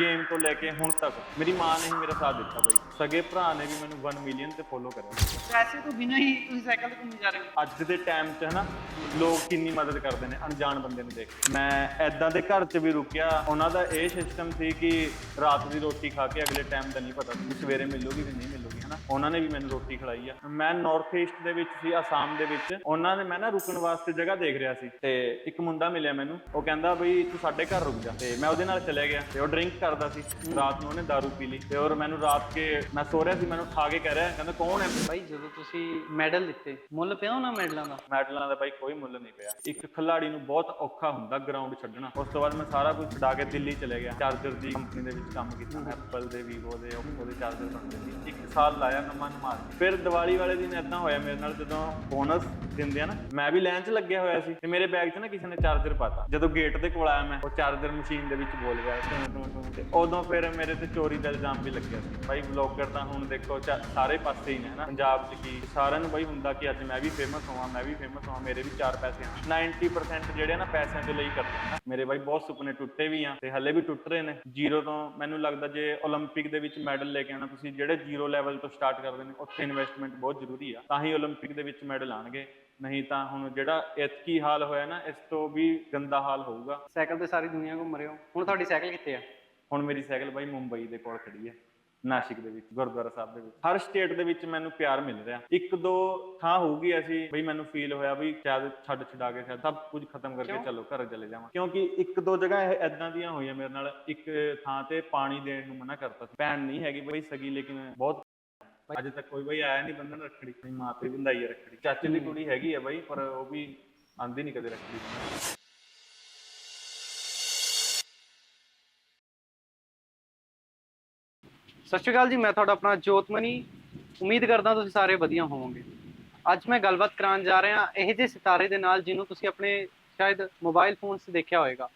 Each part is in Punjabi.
ਗੇਮ ਤੋਂ ਲੈ ਕੇ ਹੁਣ ਤੱਕ। ਮੇਰੀ ਮਾਂ ਨੇ ਹੀ ਮੇਰਾ ਸਾਥ ਦਿੱਤਾ ਬਾਈ। ਸਗੇ ਭਰਾ ਨੇ ਵੀ ਮੈਨੂੰ 1 ਮਿਲੀਅਨ ਤੇ ਫੋਲੋ ਕਰਿਆ। ਪੈਸੇ ਤੋਂ ਬਿਨਾਂ ਹੀ ਤੁਸੀਂ ਸਾਈਕਲ ਤੇ ਘੁੰਮੀ ਜਾ ਰਹੇ ਹੋ? ਅੱਜ ਦੇ ਟਾਈਮ 'ਚ ਹਨਾ ਲੋਕ ਕਿੰਨੀ ਮਦਦ ਕਰਦੇ ਨੇ ਅਣਜਾਣ ਬੰਦੇ ਨੂੰ ਦੇਖ। ਕੇ। ਮੈਂ ਐਦਾਂ ਦੇ ਘਰ 'ਚ ਵੀ ਰੁਕਿਆ। ਉਹਨਾਂ ਦਾ ਇਹ ਸਿਸਟਮ ਸੀ ਕਿ ਰਾਤ ਦੀ ਰੋਟੀ ਖਾ ਕੇ ਅਗਲੇ ਟਾਈਮ ਦਾ ਨਹੀਂ ਪਤਾ ਸਵੇਰੇ ਮਿਲੂਗੀ ਕਿ ਨਹੀਂ ਮਿਲੂਗੀ। ਹਨਾ ਉਹਨਾਂ ਨੇ ਵੀ ਮੈਨੂੰ ਰੋਟੀ ਖਿਲਾਈ ਆ। ਮੈਂ ਨਾਰਥ ਈਸਟ ਦੇ ਵਿੱਚ ਸੀ ਆਸਾਮ ਦੇ ਵਿੱਚ। ਉਹਨਾਂ ਨੇ ਮੈਂ ਨਾ ਰੁਕਣ ਵਾਸਤੇ ਜਗ੍ਹਾ ਦੇਖ ਰਿਹਾ ਸੀ ਤੇ ਇੱਕ ਮੁੰਡਾ ਮਿਲਿਆ ਮੈਨੂੰ। ਉਹ ਕਹਿੰਦਾ ਬਈ ਤੂੰ ਸਾਡੇ ਘਰ ਰੁਕ ਜਾ। ਤੇ ਮੈਂ ਉਹਦੇ ਨਾਲ ਚਲੇ ਗਿਆ ਤੇ ਉਹ ਡਰਿੰਕ ਕਰਦਾ ਸੀ। ਰਾਤ ਨੂੰ ਉਹਨੇ दारू ਪੀ ਲਈ ਤੇ ਔਰ ਮੈਨੂੰ ਰਾਤ ਕੇ ਮੈਂ ਸੋ ਰਿਹਾ ਸੀ ਮੈਨੂੰ ਉਠਾ ਕੇ ਕਹਿ ਰਿਹਾ ਕਹਿੰਦਾ ਕੌਣ ਹੈ? ਭਾਈ ਜਦੋਂ ਤੁਸੀਂ ਮੈਡਲ ਦਿੱਤੇ ਮੁੱਲ ਪਿਆ ਉਹਨਾਂ ਮੈਡਲਾਂ ਦਾ? ਮੈਡਲਾਂ ਦਾ ਬਾਈ ਕੋਈ ਮੁੱਲ ਨਹੀਂ ਪਿਆ। ਇੱਕ ਖਿਲਾੜੀ ਨੂੰ ਬਹੁਤ ਔਖਾ ਹੁੰਦਾ ਗਰਾਊਂਡ ਛੱਡਣਾ। ਉਸ ਤੋਂ ਬਾਅਦ ਮੈਂ ਸਾਰਾ ਕੁਝ ਛਡਾ ਕੇ ਦਿੱਲੀ ਚਲੇ ਗਿਆ। ਚਾਰਜਰ ਦੀ ਕੰਪਨੀ ਦੇ ਵਿੱਚ ਕੰਮ ਕੀਤਾ ਐਪਲ ਦੇ ਵੀਵੋ ਦੇ ਦੇ ਚਾਰਜਰ ਬਣਦੇ ਸੀ। ਇੱਕ ਸਾਲ ਲਾਇਆ ਨਵਾਂ ਮਾਰ ਫਿਰ ਦੀਵਾਲੀ ਵਾਲੇ ਦਿਨ ਇਦਾਂ ਹੋਇਆ ਮੇਰੇ ਨਾਲ ਜਦੋਂ ਬੋਨਸ ਦਿੰਦੇ ਆ ਨਾ ਮੈਂ ਵੀ ਲਾਈਨ 'ਚ ਲੱਗਿਆ ਹੋਇਆ ਸੀ ਤੇ ਮੇਰੇ ਬੈਗ 'ਚ ਨਾ ਕਿਸੇ ਨੇ ਚਾਰਜਰ ਪਾਤਾ ਜਦੋਂ ਗੇਟ ਦੇ ਕੋਲ ਆਇਆ ਮੈਂ ਉਹ ਚਾਰਜਰ ਮਸ਼ੀਨ ਦੇ ਵਿੱਚ ਬੋਲ ਗਿਆ ਟੂੰ ਟੂੰ ਟੂੰ ਤੇ ਉਦੋਂ ਫਿਰ ਮੇਰੇ ਤੇ ਚੋਰੀ ਦਾ ਇਲਜ਼ਾਮ ਵੀ ਲੱਗਿਆ ਸੀ ਬਾਈ ਬਲੌਗਰ ਤਾਂ ਹੁਣ ਦੇਖੋ ਚਾ- ਸਾਰੇ ਪਾਸੇ ਹੀ ਨੇ ਨਾ ਪੰਜਾਬ 'ਚ ਕੀ ਸਾਰਿਆਂ ਨੂੰ ਬਾਈ ਹੁੰਦਾ ਕਿ ਅੱਜ ਮੈਂ ਵੀ ਫੇਮਸ ਹੋਵਾਂ ਮੈਂ ਵੀ ਫੇਮਸ ਹੋਵਾਂ ਮੇਰੇ ਵੀ ਚਾਰ ਪੈਸੇ ਆਣ 90% ਜਿਹੜੇ ਨਾ ਪੈਸਿਆਂ ਦੇ ਲਈ ਕਰਦੇ ਨੇ ਨਾ ਮੇਰੇ ਬਾਈ ਬਹੁਤ ਸੁਪਨੇ ਟੁੱਟੇ ਵੀ ਆ ਤੇ ਹੱਲੇ ਵੀ ਟੁੱਟ ਰਹੇ ਨੇ ਜ਼ੀਰੋ ਤੋਂ ਮੈਨੂੰ ਲੱਗਦਾ ਜੇ 올림픽 ਦੇ ਵਿੱਚ ਮੈਡਲ ਲੈ ਕੇ ਆਉਣਾ ਤੁਸੀਂ ਜਿਹੜੇ ਜ਼ੀਰੋ ਲੈਵਲ ਤੋਂ ਸਟਾਰਟ ਕਰਦੇ ਨੇ ਉੱਥੇ ਇਨਵੈਸਟਮੈਂਟ ਬਹੁਤ ਜ਼ਰੂਰੀ ਆ ਤਾਂ ਹੀ 올림픽 ਦੇ ਵਿੱਚ ਮੈਡਲ ਆਣਗੇ ਨਹੀਂ ਤਾਂ ਹੁਣ ਜਿਹੜਾ ਇਤਕੀ ਹਾਲ ਹੋਇਆ ਨਾ ਇਸ ਤੋਂ ਵੀ ਗੰਦਾ ਹਾਲ ਹੋਊਗਾ ਸਾਈਕਲ ਤੇ ਸਾਰੀ ਦੁਨੀਆ ਘੁੰਮ ਰਹੇ ਹੋ ਹੁਣ ਤੁਹਾਡੀ ਸਾਈਕਲ ਕਿੱਥੇ ਆ ਹੁਣ ਮੇਰੀ ਸਾਈਕਲ ਬਾਈ ਮੁੰਬਈ ਦੇ ਕੋਲ ਖੜੀ ਹੈ ਨਾਸਿਕ ਦੇ ਵਿੱਚ ਗੁਰਦੁਆਰਾ ਸਾਹਿਬ ਦੇ ਵਿੱਚ ਹਰ ਸਟੇਟ ਦੇ ਵਿੱਚ ਮੈਨੂੰ ਪਿਆਰ ਮਿਲ ਰਿਹਾ ਇੱਕ ਦੋ ਥਾਂ ਹੋਊਗੀ ਐਸੀ ਬਈ ਮੈਨੂੰ ਫੀਲ ਹੋਇਆ ਵੀ ਸ਼ਾਇਦ ਛੱਡ ਛਡਾ ਕੇ ਸ਼ਾਇਦ ਸਭ ਕੁਝ ਖਤਮ ਕਰਕੇ ਕਿਉਂ? ਚਲੋ ਘਰ ਚਲੇ ਜਾਵਾਂ ਕਿਉਂਕਿ ਇੱਕ ਦੋ ਜਗ੍ਹਾ ਇਹ ਐਦਾਂ ਦੀਆਂ ਹੋਈਆਂ ਮੇਰੇ ਨਾਲ ਇੱਕ ਥਾਂ ਤੇ ਪਾਣੀ ਦੇਣ ਨੂੰ ਮਨਾ ਕਰਤਾ ਸੀ ਭੈਣ ਨਹੀਂ ਹੈਗੀ ਬਈ ਸਗੀ ਲੇਕਿਨ ਬਹੁਤ ਅਜੇ ਤੱਕ ਕੋਈ ਬਈ ਆਇਆ ਨਹੀਂ ਬੰਧਨ ਰੱਖੜੀ। ਮੇਰੀ ਮਾਂ ਤੇ ਬੰਦਾਈ ਰੱਖੜੀ। ਚਾਚੇ ਦੀ ਕੁੜੀ ਹੈਗੀ ਹੈ ਬਈ ਪਰ ਉਹ ਵੀ ਆਂਦੀ ਨਹੀਂ ਕਦੇ ਰੱਖੜੀ। ਸਤਿ ਸ਼੍ਰੀ ਅਕਾਲ ਜੀ ਮੈਂ ਤੁਹਾਡਾ ਆਪਣਾ ਜੋਤਮਨੀ ਉਮੀਦ ਕਰਦਾ ਤੁਸੀਂ ਸਾਰੇ ਵਧੀਆ ਹੋਵੋਗੇ। ਅੱਜ ਮੈਂ ਗੱਲਬਾਤ ਕਰਾਉਣ ਜਾ ਰਿਹਾ ਇਹ ਜਿਹੇ ਸਿਤਾਰੇ ਦੇ ਨਾਲ ਜਿਹਨੂੰ ਤੁਸੀਂ ਆਪਣੇ ਸ਼ਾਇਦ ਮੋਬਾਈਲ ਫੋਨ 'ਤੇ ਦੇਖਿਆ ਹੋਵੇਗਾ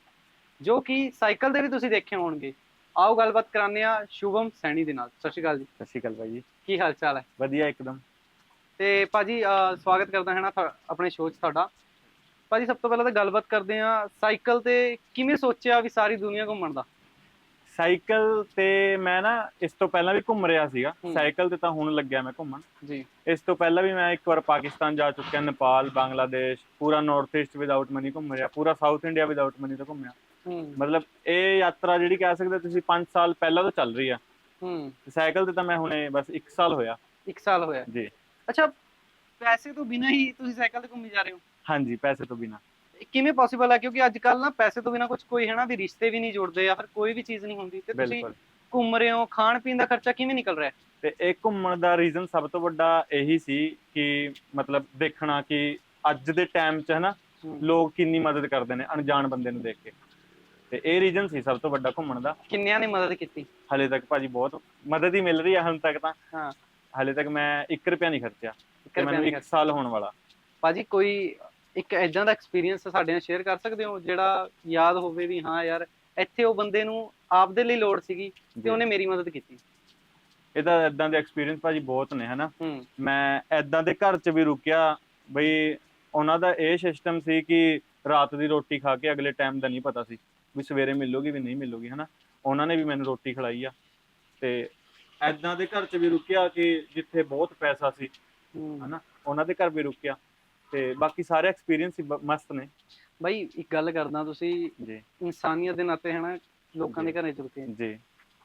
ਜੋ ਕਿ ਸਾਈਕਲ ਦੇ ਵੀ ਤੁਸੀਂ ਦੇਖੇ ਹੋਣਗੇ। ਆਓ ਗੱਲਬਾਤ ਕਰਾਉਂਦੇ ਆ ਸ਼ੁਭਮ ਸੈਣੀ ਦੇ ਨਾਲ। ਸਤਿ ਸ਼੍ਰੀ ਅਕਾਲ ਜੀ। ਸਤਿ ਸ਼੍ਰੀ ਅਕਾਲ ਬਾਈ ਜੀ। ਕੀ ਹਾਲ ਚਾਲ ਹੈ? ਵਧੀਆ ਇੱਕਦਮ। ਤੇ ਭਾਜੀ ਅਹ ਸਵਾਗਤ ਕਰਦਾ ਹਾਂ ਨਾ ਤੁਹਾ- ਆਪਣੇ ਸ਼ੋਅ 'ਚ ਤੁਹਾਡਾ। ਭਾਜੀ ਸਭ ਤੋਂ ਪਹਿਲਾਂ ਤਾਂ ਗੱਲਬਾਤ ਕਰਦੇ ਆ ਸਾਈਕਲ ਤੇ ਕਿਵੇਂ ਸੋਚਿਆ ਵੀ ਸਾਰੀ ਦੁਨੀਆ ਘੁੰਮਣ ਦਾ? ਸਾਈਕਲ ਤੇ ਮੈਂ ਨਾ ਇਸ ਤੋਂ ਪਹਿਲਾਂ ਵੀ ਘੁੰਮ ਰਿਹਾ ਸੀਗਾ। ਹੂੰ। ਸਾਈਕਲ ਤੇ ਤਾਂ ਹੁਣ ਲੱਗਿਆ ਮੈਂ ਘੁੰਮਣ। ਜੀ। ਇਸ ਤੋਂ ਪਹਿਲਾਂ ਵੀ ਮੈਂ ਇੱਕ ਵਾਰ ਪਾਕਿਸਤਾਨ ਜਾ ਚੁੱਕਿਆ ਨੇਪਾਲ ਬੰਗਲਾਦੇਸ਼ ਪੂਰਾ ਨਾਰਥ ਈਸਟ ਵਿਦਆਊਟ ਮਨੀ ਘੁੰਮ ਰਿਹਾ ਪੂਰਾ ਸਾਊਥ ਇੰਡੀਆ ਵਿਦਆਊਟ ਮਨੀ ਤੋਂ ਘੁੰਮਿਆ। ਹੂੰ। ਮਤਲਬ ਇਹ ਯਾਤਰਾ ਜਿਹੜੀ ਕਹਿ ਸਕਦੇ ਤੁਸੀਂ 5 ਸਾਲ ਪਹਿਲਾਂ ਤੋਂ ਚੱਲ ਰਹੀ ਆ। ਹੂੰ। ਸਾਈਕਲ ਤੇ ਤਾਂ ਮੈਂ ਹੁਣੇ ਬਸ 1 ਸਾਲ ਹੋਇਆ। ਇੱਕ ਸਾਲ ਹੋਇਆ। ਜੀ। ਅੱਛਾ ਪੈਸੇ ਤੋਂ ਬਿਨਾਂ ਹੀ ਤੁਸੀਂ ਸਾਈਕਲ ਤੇ ਘੁੰਮੀ ਜਾ ਰਹੇ ਹੋ? ਹਾਂਜੀ ਪੈਸੇ ਤੋਂ ਬਿਨਾ। ਕਿਵੇਂ ਪੋਸੀਬਲ ਹੈ ਕਿਉਂਕਿ ਅੱਜ ਕੱਲ ਨਾ ਪੈਸੇ ਤੋਂ ਬਿਨਾਂ ਕੁਝ ਕੋਈ ਹੈ ਨਾ ਵੀ ਰਿਸ਼ਤੇ ਵੀ ਨਹੀਂ ਜੁੜਦੇ ਜਾਂ ਫਿਰ ਕੋਈ ਵੀ ਚੀਜ਼ ਨਹੀਂ ਹੁੰਦੀ। ਤੇ ਤੁਸੀਂ ਘੁੰਮ ਰਹੇ ਹੋ ਖਾਣ ਪੀਣ ਦਾ ਖਰਚਾ ਕਿਵੇਂ ਨਿਕਲ ਰਿਹਾ? ਹੈ ਤੇ ਇਹ ਘੁੰਮਣ ਦਾ ਰੀਜ਼ਨ ਸਭ ਤੋਂ ਵੱਡਾ ਇਹੀ ਸੀ ਕਿ ਮਤਲਬ ਦੇਖਣਾ ਕਿ ਅੱਜ ਦੇ ਟਾਈਮ 'ਚ ਹਨਾ ਲੋਕ ਕਿੰਨੀ ਮਦਦ ਕਰਦੇ ਨੇ ਅਣਜਾਣ ਬੰਦੇ ਨੂੰ ਦੇਖ ਕੇ। ਤੇ ਇਹ ਰੀਜ਼ਨ ਸੀ ਸਭ ਤੋਂ ਵੱਡਾ ਘੁੰਮਣ ਦਾ। ਕਿੰਨਿਆਂ ਨੇ ਮਦਦ ਕੀਤੀ? ਹਲੇ ਤੱਕ ਭਾਜੀ ਬਹੁਤ। ਮਦਦ ਹੀ ਮਿਲ ਰਹੀ ਹੈ ਹੁਣ ਤੱਕ ਤਾਂ। ਹਾਂ। ਹਲੇ ਤੱਕ ਮੈਂ 1 ਰੁਪਿਆ ਨਹੀਂ ਖਰਚਿਆ। ਤੇ ਮੈਨੂੰ ਨਹੀਂ 1 ਸਾਲ ਹੋਣ ਵਾਲਾ। ਭਾਜੀ ਕੋਈ ਇੱਕ ਐਦਾਂ ਦਾ ਐਕਸਪੀਰੀਅੰਸ ਸਾਡੇ ਨਾਲ ਸ਼ੇਅਰ ਕਰ ਸਕਦੇ ਹੋ ਜਿਹੜਾ ਯਾਦ ਹੋਵੇ ਵੀ ਹਾਂ ਯਾਰ ਇੱਥੇ ਉਹ ਬੰਦੇ ਨੂੰ ਆਪਦੇ ਲਈ ਲੋੜ ਸੀਗੀ ਤੇ। ਉਹਨੇ ਮੇਰੀ ਮਦਦ ਕੀਤੀ। ਇਹਦਾ ਇਦਾਂ ਦੇ ਐਕਸਪੀਰੀਅੰਸ ਭਾਜੀ ਬਹੁਤ ਨੇ ਹਨਾ? ਮੈਂ ਇਦਾਂ ਦੇ ਘਰ 'ਚ ਵੀ ਰੁਕਿਆ ਬਈ ਉਹਨਾਂ ਦਾ ਇਹ ਸਿਸਟਮ ਸੀ ਕਿ ਰਾਤ ਦੀ ਰੋਟੀ ਖਾ ਕੇ ਅਗਲੇ ਟਾਈਮ ਦਾ ਨਹੀਂ ਪਤਾ ਸੀ। ਵੀ ਸਵੇਰੇ ਮਿਲੂਗੀ ਵੀ ਨਹੀਂ ਮਿਲੂਗੀ ਹਨਾ? ਉਹਨਾਂ ਨੇ ਵੀ ਮੈਨੂੰ ਰੋਟੀ ਖਿਲਾਈ ਆ। ਤੇ ਇਦਾਂ ਦੇ ਘਰ 'ਚ ਵੀ ਰੁਕਿਆ ਕਿ ਜਿੱਥੇ ਬਹੁਤ ਪੈਸਾ ਸੀ ਹਨਾ? ਉਹਨਾਂ ਦੇ ਘਰ ਵੀ ਰੁਕਿਆ। ਤੇ ਬਾਕੀ ਸਾਰੇ ਐਕਸਪੀਰੀਅੰਸ ਮਸਤ ਨੇ। ਬਾਈ ਇੱਕ ਗੱਲ ਕਰਦਾ ਤੁਸੀਂ ਜੀ। ਇਨਸਾਨੀਅਤ ਦੇ ਨਾਤੇ ਹੈ ਨਾ ਲੋਕਾਂ ਦੇ। ਘਰੇ ਜੁੜਦੇ ਹੋ। ਜੀ।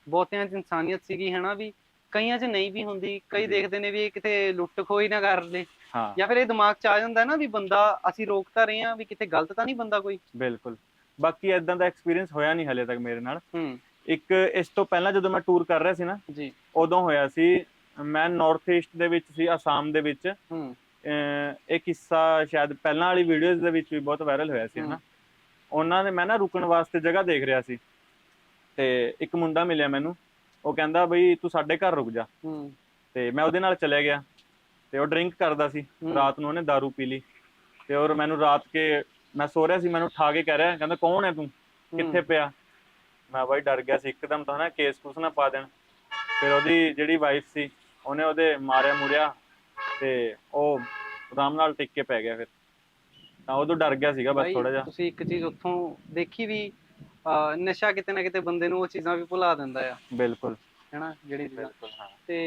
ਬਹੁਤਿਆਂ 'ਚ ਇਨਸਾਨੀਅਤ ਸੀਗੀ ਹੈ ਨਾ ਵੀ ਕਈਆਂ 'ਚ ਨਹੀਂ ਵੀ ਹੁੰਦੀ। ਕਈ। ਦੇਖਦੇ ਨੇ ਵੀ ਇਹ ਕਿਤੇ ਲੁੱਟ ਖੋਈ ਨਾ ਕਰ ਲੇ। ਹਾਂ। ਜਾਂ ਫਿਰ ਇਹ ਦਿਮਾਗ 'ਚ ਆ ਜਾਂਦਾ ਨਾ ਵੀ ਬੰਦਾ ਅਸੀਂ ਰੋਕ ਤਾਂ ਰਹੇ ਹਾਂ ਵੀ ਕਿਤੇ ਗਲਤ ਤਾਂ ਨਹੀਂ ਬੰਦਾ ਕੋਈ? ਬਿਲਕੁਲ। ਬਾਕੀ ਇਦਾਂ ਦਾ ਐਕਸਪੀਰੀਅੰਸ ਹੋਇਆ ਨਹੀਂ ਹਲੇ ਤੱਕ ਮੇਰੇ ਨਾਲ। ਹੂੰ। ਇੱਕ ਇਸ ਤੋਂ ਪਹਿਲਾਂ ਜਦੋਂ ਮੈਂ ਟੂਰ ਕਰ ਰਿਹਾ ਸੀ ਨਾ ਜੀ। ਉਦੋਂ ਹੋਇਆ ਸੀ ਮੈਂ ਨਾਰਥ ਈਸਟ ਦੇ ਵਿੱਚ ਸੀ ਆਸਾਮ ਦੇ ਵਿੱਚ। ਹੂੰ। ਇਹ ਕਿੱਸਾ ਸ਼ਾਇਦ ਪਹਿਲਾਂ ਵਾਲੀ ਵੀਡੀਓਜ਼ ਦੇ ਵਿੱਚ ਵੀ ਬਹੁਤ ਵਾਇਰਲ ਹੋਇਆ ਸੀ ਹਨਾ। ਉਹਨਾਂ ਨੇ ਮੈਂ ਨਾ ਰੁਕਣ ਵਾਸਤੇ ਜਗ੍ਹਾ ਦੇਖ ਰਿਹਾ ਸੀ। ਤੇ ਇੱਕ ਮੁੰਡਾ ਮਿਲਿਆ ਮੈਨੂੰ। ਉਹ ਕਹਿੰਦਾ ਬਈ ਤੂੰ ਸਾਡੇ ਘਰ ਰੁਕ ਜਾ। ਹੂੰ। ਤੇ ਮੈਂ ਉਹਦੇ ਨਾਲ ਚਲੇ ਗਿਆ। ਤੇ ਉਹ ਡਰਿੰਕ ਕਰਦਾ ਸੀ। ਰਾਤ ਨੂੰ ਉਹਨੇ दारू ਪੀ ਲਈ। ਤੇ ਔਰ ਮੈਨੂੰ ਰਾਤ ਕੇ ਮੈਂ ਸੋ ਰਿਹਾ ਸੀ ਮੈਨੂੰ ਉਠਾ ਕੇ ਕਹਿ ਰਿਹਾ ਕਹਿੰਦਾ ਕੌਣ ਹੈ ਤੂੰ? ਕਿੱਥੇ ਪਿਆ? ਮੈਂ ਬਾਈ ਡਰ ਗਿਆ ਸੀ ਇੱਕਦਮ ਤਾਂ ਨਾ ਕੇਸ ਕੁਸ ਨਾ ਪਾ ਦੇਣ। ਫਿਰ ਉਹਦੀ ਜਿਹੜੀ ਵਾਈਫ ਸੀ ਉਹਨੇ ਉਹਦੇ ਮਾਰਿਆ ਮੁਰਿਆ ਤੇ ਉਹ ਆਰਾਮ ਨਾਲ ਟਿਕ ਕੇ ਪੈ ਗਿਆ ਫਿਰ। ਤਾਂ ਉਦੋਂ ਡਰ ਗਿਆ ਸੀਗਾ ਬਸ ਥੋੜਾ ਜਿਹਾ। ਤੁਸੀਂ ਇੱਕ ਚੀਜ਼ ਉੱਥੋਂ ਦੇਖੀ ਵੀ ਨਸ਼ਾ ਕਿਤੇ ਨਾ ਕਿਤੇ ਬੰਦੇ ਨੂੰ ਉਹ ਚੀਜ਼ਾਂ ਵੀ ਭੁਲਾ ਦਿੰਦਾ ਆ। ਬਿਲਕੁਲ। ਹੈਨਾ ਜਿਹੜੀ ਬਿਲਕੁਲ ਹਾਂ। ਤੇ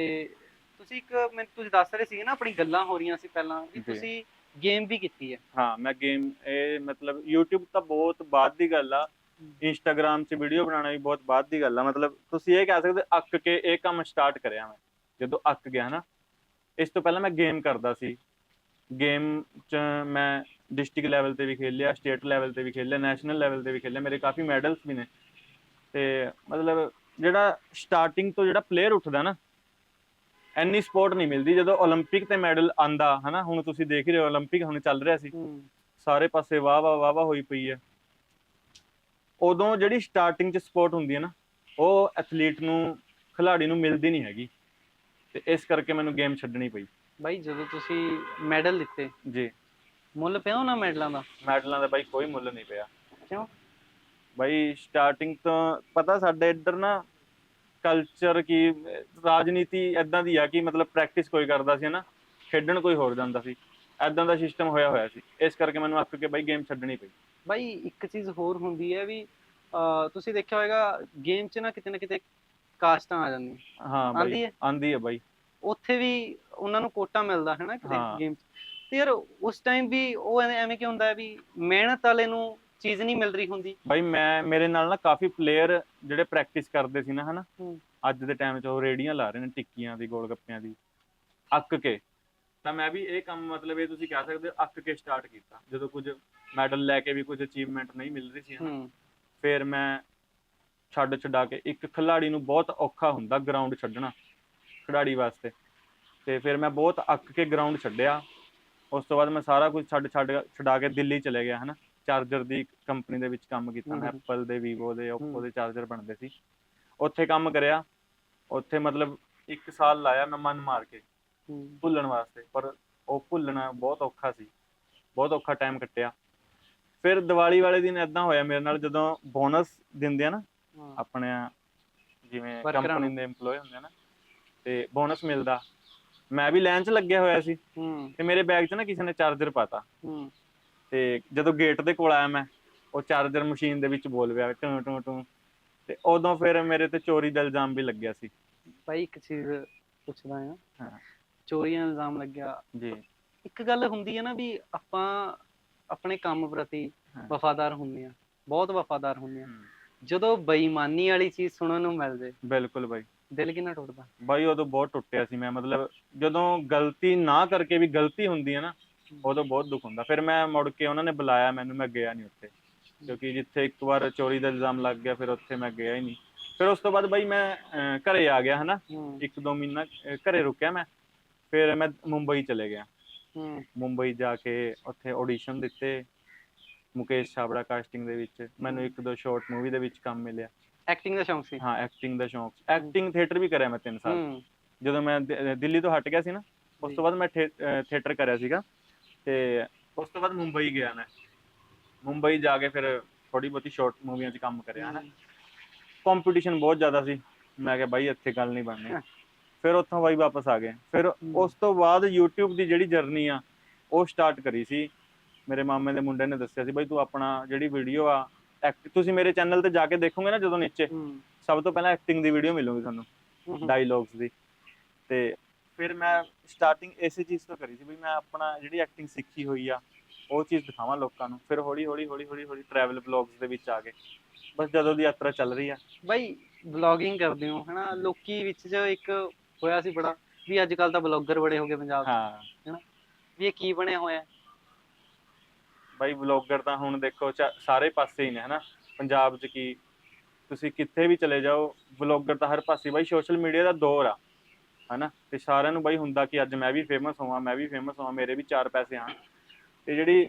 ਤੁਸੀਂ ਇੱਕ ਮੈਨੂੰ ਤੁਸੀਂ ਦੱਸ ਰਹੇ ਸੀਗੇ ਨਾ ਆਪਣੀ ਗੱਲਾਂ ਹੋ ਰਹੀਆਂ ਸੀ ਪਹਿਲਾਂ ਵੀ। ਤੁਸੀਂ ਗੇਮ ਵੀ ਕੀਤੀ ਹੈ। ਹਾਂ, ਮੈਂ ਗੇਮ ਇਹ ਮਤਲਬ YouTube ਤਾਂ ਬਹੁਤ ਬਾਅਦ ਦੀ ਗੱਲ ਆ। Instagram 'ਚ ਵੀਡੀਓ ਬਣਾਉਣਾ ਵੀ ਬਹੁਤ ਬਾਅਦ ਦੀ ਗੱਲ ਆ। ਮਤਲਬ ਤੁਸੀਂ ਇਹ ਕਹਿ ਸਕਦੇ ਅੱਕ ਕੇ ਇਹ ਕੰਮ ਸਟਾਰਟ ਕਰਿਆ ਮੈਂ, ਜਦੋਂ ਅੱਕ ਗਿਆ ਨਾ। ਇਸ ਤੋਂ ਪਹਿਲਾਂ ਮੈਂ ਗੇਮ ਕਰਦਾ ਸੀ। ਗੇਮ 'ਚ ਮੈਂ ਡਿਸਟ੍ਰਿਕਟ ਲੈਵਲ ਤੇ ਵੀ ਖੇਲਿਆ ਸਟੇਟ ਲੈਵਲ ਤੇ ਵੀ ਖੇਲਿਆ ਨੈਸ਼ਨਲ ਲੈਵਲ ਤੇ ਵੀ ਖੇਲਿਆ। ਮੇਰੇ ਕਾਫੀ ਮੈਡਲਸ ਵੀ ਨੇ। ਤੇ ਮਤਲਬ ਜਿਹੜਾ ਸਟਾਰਟਿੰਗ ਤੋਂ ਜਿਹੜਾ ਪਲੇਅਰ ਉੱਠਦਾ ਨਾ ਐਨੀ ਸਪੋਰਟ ਨਹੀਂ ਮਿਲਦੀ ਜਦੋਂ 올림픽 ਤੇ ਮੈਡਲ ਆਂਦਾ ਹਨਾ ਹੁਣ ਤੁਸੀਂ ਦੇਖ ਹੀ ਰਹੇ ਹੋ 올림픽 ਹੁਣ ਚੱਲ ਰਿਹਾ ਸੀ ਹੂੰ ਸਾਰੇ ਪਾਸੇ ਵਾਹ ਵਾਹ ਵਾਹ ਵਾਹ ਹੋਈ ਪਈ ਹੈ ਉਦੋਂ ਜਿਹੜੀ ਸਟਾਰਟਿੰਗ 'ਚ ਸਪੋਰਟ ਹੁੰਦੀ ਹੈ ਨਾ ਉਹ ਐਥਲੀਟ ਨੂੰ ਖਿਲਾੜੀ ਨੂੰ ਮਿਲਦੀ ਨਹੀਂ ਹੈਗੀ ਤੇ ਇਸ ਕਰਕੇ ਮੈਨੂੰ ਗੇਮ ਛੱਡਣੀ ਪਈ ਬਾਈ ਜਦੋਂ ਤੁਸੀਂ ਮੈਡਲ ਦਿੱਤੇ ਜੀ ਮੁੱਲ ਪਿਆ ਉਹਨਾਂ ਮੈਡਲਾਂ ਦਾ ਮੈਡਲਾਂ ਦਾ ਬਾਈ ਕੋਈ ਮੁੱਲ ਨਹੀਂ ਪਿਆ ਕਿਉਂ ਬਾਈ ਸਟਾਰਟਿੰਗ ਤੋਂ ਪਤਾ ਸਾਡੇ ਇੱਧਰ ਨਾ ਕਲਚਰ ਕੀ ਰਾਜਨੀਤੀ ਐਦਾਂ ਦੀ ਆ ਕਿ ਮਤਲਬ ਪ੍ਰੈਕਟਿਸ ਕੋਈ ਕਰਦਾ ਸੀ ਨਾ ਖੇਡਣ ਕੋਈ ਹੋਰ ਜਾਂਦਾ ਸੀ ਐਦਾਂ ਦਾ ਸਿਸਟਮ ਹੋਇਆ ਹੋਇਆ ਸੀ ਇਸ ਕਰਕੇ ਮੈਨੂੰ ਅੱਕ ਕੇ ਬਾਈ ਗੇਮ ਛੱਡਣੀ ਪਈ। ਬਾਈ ਇੱਕ ਚੀਜ਼ ਹੋਰ ਹੁੰਦੀ ਹੈ ਵੀ ਤੁਸੀਂ ਦੇਖਿਆ ਹੋਵੇਗਾ ਗੇਮ 'ਚ ਨਾ ਕਿਤੇ ਨਾ ਕਿਤੇ ਕਾਸਟਾਂ ਆ ਜਾਂਦੀਆਂ। ਹਾਂ ਬਾਈ ਆਂਦੀ ਹੈ? ਬਾਈ। ਉੱਥੇ ਵੀ ਉਹਨਾਂ ਨੂੰ ਕੋਟਾ ਮਿਲਦਾ ਹੈ ਨਾ ਕਿਤੇ। ਗੇਮ 'ਚ। ਤੇ ਯਾਰ ਉਸ ਟਾਈਮ ਵੀ ਉਹ ਐਵੇਂ ਕਿ ਹੁੰਦਾ ਹੈ ਵੀ ਮਿਹਨਤ ਵਾਲੇ ਨੂੰ ਚੀਜ਼ ਨਹੀਂ ਮਿਲ ਰਹੀ ਹੁੰਦੀ। ਬਾਈ ਮੈਂ ਮੇਰੇ ਨਾਲ ਨਾ ਕਾਫੀ ਪਲੇਅਰ ਜਿਹੜੇ ਪ੍ਰੈਕਟਿਸ ਕਰਦੇ ਸੀ ਨਾ ਹਨਾ। ਅੱਜ ਦੇ ਟਾਈਮ 'ਚ ਉਹ ਰੇੜੀਆਂ ਲਾ ਰਹੇ ਨੇ ਟਿੱਕੀਆਂ ਦੀ ਗੋਲ ਗੱਪਿਆਂ ਦੀ ਅੱਕ ਕੇ। ਤਾਂ ਮੈਂ ਵੀ ਇਹ ਕੰਮ ਮਤਲਬ ਇਹ ਤੁਸੀਂ ਕਹਿ ਸਕਦੇ ਹੋ ਅੱਕ ਕੇ ਸਟਾਰਟ ਕੀਤਾ। ਜਦੋਂ ਕੁਝ ਮੈਡਲ ਲੈ ਕੇ ਵੀ ਕੁਝ ਅਚੀਵਮੈਂਟ ਨਹੀਂ ਮਿਲ ਰਹੀ ਸੀ ਹਨਾ, ਫਿਰ ਮੈਂ ਛੱਡ ਛਡਾ ਕੇ ਇੱਕ ਖਿਲਾੜੀ ਨੂੰ ਬਹੁਤ ਔਖਾ ਹੁੰਦਾ ਗਰਾਊਂਡ ਛੱਡਣਾ ਖਿਡਾਰੀ ਵਾਸਤੇ। ਤੇ ਫਿਰ ਮੈਂ ਬਹੁਤ ਅੱਕ ਕੇ ਗਰਾਊਂਡ ਛੱਡਿਆ। ਉਸ ਤੋਂ ਬਾਅਦ ਮੈਂ ਸਾਰਾ ਕੁਝ ਛੱਡ ਛੱਡ ਛਡਾ ਕੇ ਦਿੱਲੀ ਚਲੇ ਗਿਆ ਹਨਾ? ਚਾਰਜਰ ਦੀ ਕੰਪਨੀ ਦੇ ਵਿੱਚ ਕੰਮ ਕੀਤਾ ਮੈਂ। ਐਪਲ ਦੇ ਵੀਵੋ ਦੇ ਓਪੋ ਹਮ। ਦੇ ਚਾਰਜਰ ਬਣਦੇ ਸੀ। ਉੱਥੇ ਕੰਮ ਕਰਿਆ। ਉੱਥੇ ਮਤਲਬ ਇੱਕ ਸਾਲ ਲਾਇਆ ਮੈਂ ਮਨ ਮਾਰ ਕੇ ਭੁੱਲਣ ਵਾਸਤੇ ਪਰ ਉਹ ਭੁੱਲਣਾ ਬਹੁਤ ਔਖਾ ਸੀ। ਬਹੁਤ ਔਖਾ ਟਾਈਮ ਕੱਟਿਆ। ਫਿਰ ਦੀਵਾਲੀ ਵਾਲੇ ਦਿਨ ਐਦਾਂ ਹੋਇਆ ਮੇਰੇ ਨਾਲ ਜਦੋਂ ਬੋਨਸ ਦਿੰਦੇ ਆ ਨਾ। ਆਪਣੇ ਜਿਵੇਂ ਕੰਪਨੀ। ਦੇ EMPLOYE ਹੁੰਦੇ ਆ ਨਾ ਤੇ ਬੋਨਸ ਮਿਲਦਾ। ਮੈਂ ਵੀ ਲਾਈਨ 'ਚ ਲੱਗਿਆ ਹੋਇਆ ਸੀ। ਤੇ ਮੇਰੇ ਬੈਗ 'ਚ ਨਾ ਕਿਸੇ ਨੇ ਚਾਰਜਰ ਪਾਤਾ। ਤੇ ਜਦੋਂ ਗੇਟ ਦੇ ਕੋਲ ਆਇਆ ਮੈਂ ਉਹ ਚਾਰਜਰ ਮਸ਼ੀਨ ਦੇ ਵਿੱਚ ਬੋਲ ਪਿਆ ਟੂ ਟੂ ਟੂ। ਤੇ ਉਦੋਂ ਫਿਰ ਮੇਰੇ ਤੇ ਚੋਰੀ ਦਾ ਇਲਜ਼ਾਮ ਵੀ ਲੱਗਿਆ ਸੀ। ਭਾਈ ਇੱਕ ਚੀਜ਼ ਪੁੱਛਦਾ ਆ ਹਾਂ। ਚੋਰੀ ਦਾ ਇਲਜ਼ਾਮ ਲੱਗਿਆ। ਜੀ। ਇੱਕ ਗੱਲ ਹੁੰਦੀ ਹੈ ਨਾ ਵੀ ਆਪਾਂ ਆਪਣੇ ਕੰਮ ਪ੍ਰਤੀ। ਵਫਾਦਾਰ ਹੁੰਦੇ ਆ ਬਹੁਤ ਵਫਾਦਾਰ ਹੁੰਦੇ ਆ ਜਦੋਂ ਬੇਈਮਾਨੀ ਵਾਲੀ ਚੀਜ਼ ਸੁਣਨ ਨੂੰ ਮਿਲ ਜੇ। ਬਿਲਕੁਲ ਬਾਈ। ਦਿਲ ਕਿੰਨਾ ਟੁੱਟਦਾ? ਬਾਈ ਉਦੋਂ ਬਹੁਤ ਟੁੱਟਿਆ ਸੀ ਮੈਂ। ਮਤਲਬ ਜਦੋਂ ਗਲਤੀ ਨਾ ਕਰਕੇ ਵੀ ਗਲਤੀ ਹੁੰਦੀ ਹੈ ਨਾ ਉਦੋਂ ਬਹੁਤ ਦੁੱਖ ਹੁੰਦਾ। ਫਿਰ ਮੈਂ ਮੁੜ ਕੇ ਉਹਨਾਂ ਨੇ ਬੁਲਾਇਆ ਮੈਨੂੰ ਮੈਂ ਗਿਆ ਨਹੀਂ ਉੱਥੇ। ਕਿਉਂਕਿ ਜਿੱਥੇ ਇੱਕ ਵਾਰ ਚੋਰੀ ਦਾ ਇਲਜ਼ਾਮ ਲੱਗ ਗਿਆ ਫਿਰ ਉੱਥੇ ਮੈਂ ਗਿਆ ਹੀ ਨਹੀਂ। ਫਿਰ ਉਸ ਤੋਂ ਬਾਅਦ ਬਾਈ ਮੈਂ ਅਹ, ਘਰੇ ਆ ਗਿਆ ਹਨਾ? ਇੱਕ ਦੋ ਮਹੀਨਾ ਅਹ, ਘਰੇ ਰੁਕਿਆ ਮੈਂ। ਫਿਰ ਮੈਂ ਮੁੰਬਈ ਚਲੇ ਗਿਆ। ਹੂੰ। ਮੁੰਬਈ ਜਾ ਕੇ ਉੱਥੇ ਆਡੀਸ਼ਨ ਦਿੱਤੇ। ਮੁਕੇਸ਼ ਛਾਬੜਾ ਕਾਸਟਿੰਗ ਦੇ ਵਿੱਚ। ਮੈਨੂੰ ਇੱਕ ਦੋ ਸ਼ਾਰਟ ਮੂਵੀ ਦੇ ਵਿੱਚ ਕੰਮ ਮਿਲਿਆ। ਐਕਟਿੰਗ ਦਾ ਸ਼ੌਂਕ ਸੀ? ਹਾਂ ਐਕਟਿੰਗ ਦਾ ਸ਼ੌਂਕ ਐਕਟਿੰਗ ਥੀਏਟਰ ਵੀ ਕਰਿਆ ਮੈਂ 3 ਸਾਲ। ਹੂੰ। ਜਦੋਂ ਮੈਂ ਦਿ- ਦਿੱਲੀ ਤੋਂ ਹਟ ਗਿਆ ਸੀ ਨਾ ਉਸ। ਤੋਂ ਬਾਅਦ ਮੈਂ ਥੀਏਟਰ ਕਰਿਆ ਸੀਗਾ। ਤੇ ਉਸ ਤੋਂ ਬਾਅਦ ਮੁੰਬਈ ਗਿਆ ਮੈਂ। ਮੁੰਬਈ ਜਾ ਕੇ ਫਿਰ ਥੋੜੀ ਬਹੁਤੀ ਸ਼ਾਰਟ ਮੂਵੀਆਂ 'ਚ ਕੰਮ ਕਰਿਆ ਹਨਾ। ਕੰਪੀਟੀਸ਼ਨ ਬਹੁਤ ਜ਼ਿਆਦਾ ਸੀ। ਮੈਂ ਕਿਹਾ ਬਾਈ ਇੱਥੇ ਗੱਲ ਨਹੀਂ ਬਣਨੀ। ਫਿਰ ਉੱਥੋਂ ਬਾਈ ਵਾਪਸ ਆ ਗਏ। ਫਿਰ ਉਸ ਤੋਂ ਬਾਅਦ YouTube ਦੀ ਜਿਹੜੀ ਜਰਨੀ ਆ ਉਹ ਸਟਾਰਟ ਕਰੀ ਸੀ। ਮੇਰੇ ਮਾਮੇ ਦੇ ਮੁੰਡੇ ਨੇ ਦੱਸਿਆ ਸੀ ਬਾਈ ਤੂੰ ਆਪਣਾ ਜਿਹੜੀ ਵੀਡੀਓ ਆ ਐਕਟ ਤੁਸੀਂ ਮੇਰੇ ਚੈਨਲ ਤੇ ਜਾ ਕੇ ਦੇਖੋਗੇ ਨਾ ਜਦੋਂ ਨੀਚੇ ਸਭ ਤੋਂ ਪਹਿਲਾਂ ਐਕਟਿੰਗ ਦੀ ਵੀਡੀਓ ਮਿਲੂਗੀ ਤੁਹਾਨੂੰ। ਡਾਇਲੌਗਸ ਦੀ। ਤੇ ਫਿਰ ਮੈਂ ਸਟਾਰਟਿੰਗ ਇਸੇ ਚੀਜ਼ ਤੋਂ ਕਰੀ ਸੀ ਵੀ ਮੈਂ ਆਪਣਾ ਜਿਹੜੀ ਐਕਟਿੰਗ ਸਿੱਖੀ ਹੋਈ ਆ ਉਹ ਚੀਜ਼ ਦਿਖਾਵਾਂ ਲੋਕਾਂ ਨੂੰ। ਫਿਰ ਹੌਲੀ ਹੌਲੀ ਹੌਲੀ ਹੌਲੀ ਹੌਲੀ ਟਰੈਵਲ ਵਲੌਗਸ ਦੇ ਵਿੱਚ ਆ ਗਏ। ਬਸ ਜਦੋਂ ਦੀ ਯਾਤਰਾ ਚੱਲ ਰਹੀ ਆ। ਬਾਈ ਵਲੌਗਿੰਗ ਕਰਦੇ ਹੋ ਹਨਾ? ਲੋਕੀ ਵਿੱਚ ਜੋ ਇੱਕ ਹੋਇਆ ਸੀ ਬੜਾ ਵੀ ਅੱਜ ਕੱਲ ਤਾਂ ਬਲੌਗਰ ਬੜੇ ਹੋ ਗਏ ਪੰਜਾਬ 'ਚ ਹਾਂ। ਵੀ ਇਹ ਕੀ ਬਣਿਆ ਹੋਇਆ? ਬਾਈ ਵਲੌਗਰ ਤਾਂ ਹੁਣ ਦੇਖੋ ਸਾਰੇ ਪਾਸੇ ਹੀ ਨੇ ਹਨਾ? ਪੰਜਾਬ 'ਚ ਕੀ ਤੁਸੀਂ ਕਿੱਥੇ ਵੀ ਚਲੇ ਜਾਓ ਵਲੌਗਰ ਤਾਂ ਹਰ ਪਾਸੇ। ਬਾਈ ਸੋਸ਼ਲ ਮੀਡੀਆ ਦਾ ਦੌਰ ਆ। ਹਨਾ? ਤੇ ਸਾਰਿਆਂ ਨੂੰ ਬਾਈ ਹੁੰਦਾ ਕਿ ਅੱਜ ਮੈਂ ਵੀ ਫੇਮਸ ਹੋਵਾਂ ਮੈਂ ਵੀ ਫੇਮਸ ਹੋਵਾਂ ਮੇਰੇ ਵੀ ਚਾਰ ਪੈਸੇ ਆਣ ਤੇ ਜਿਹੜੀ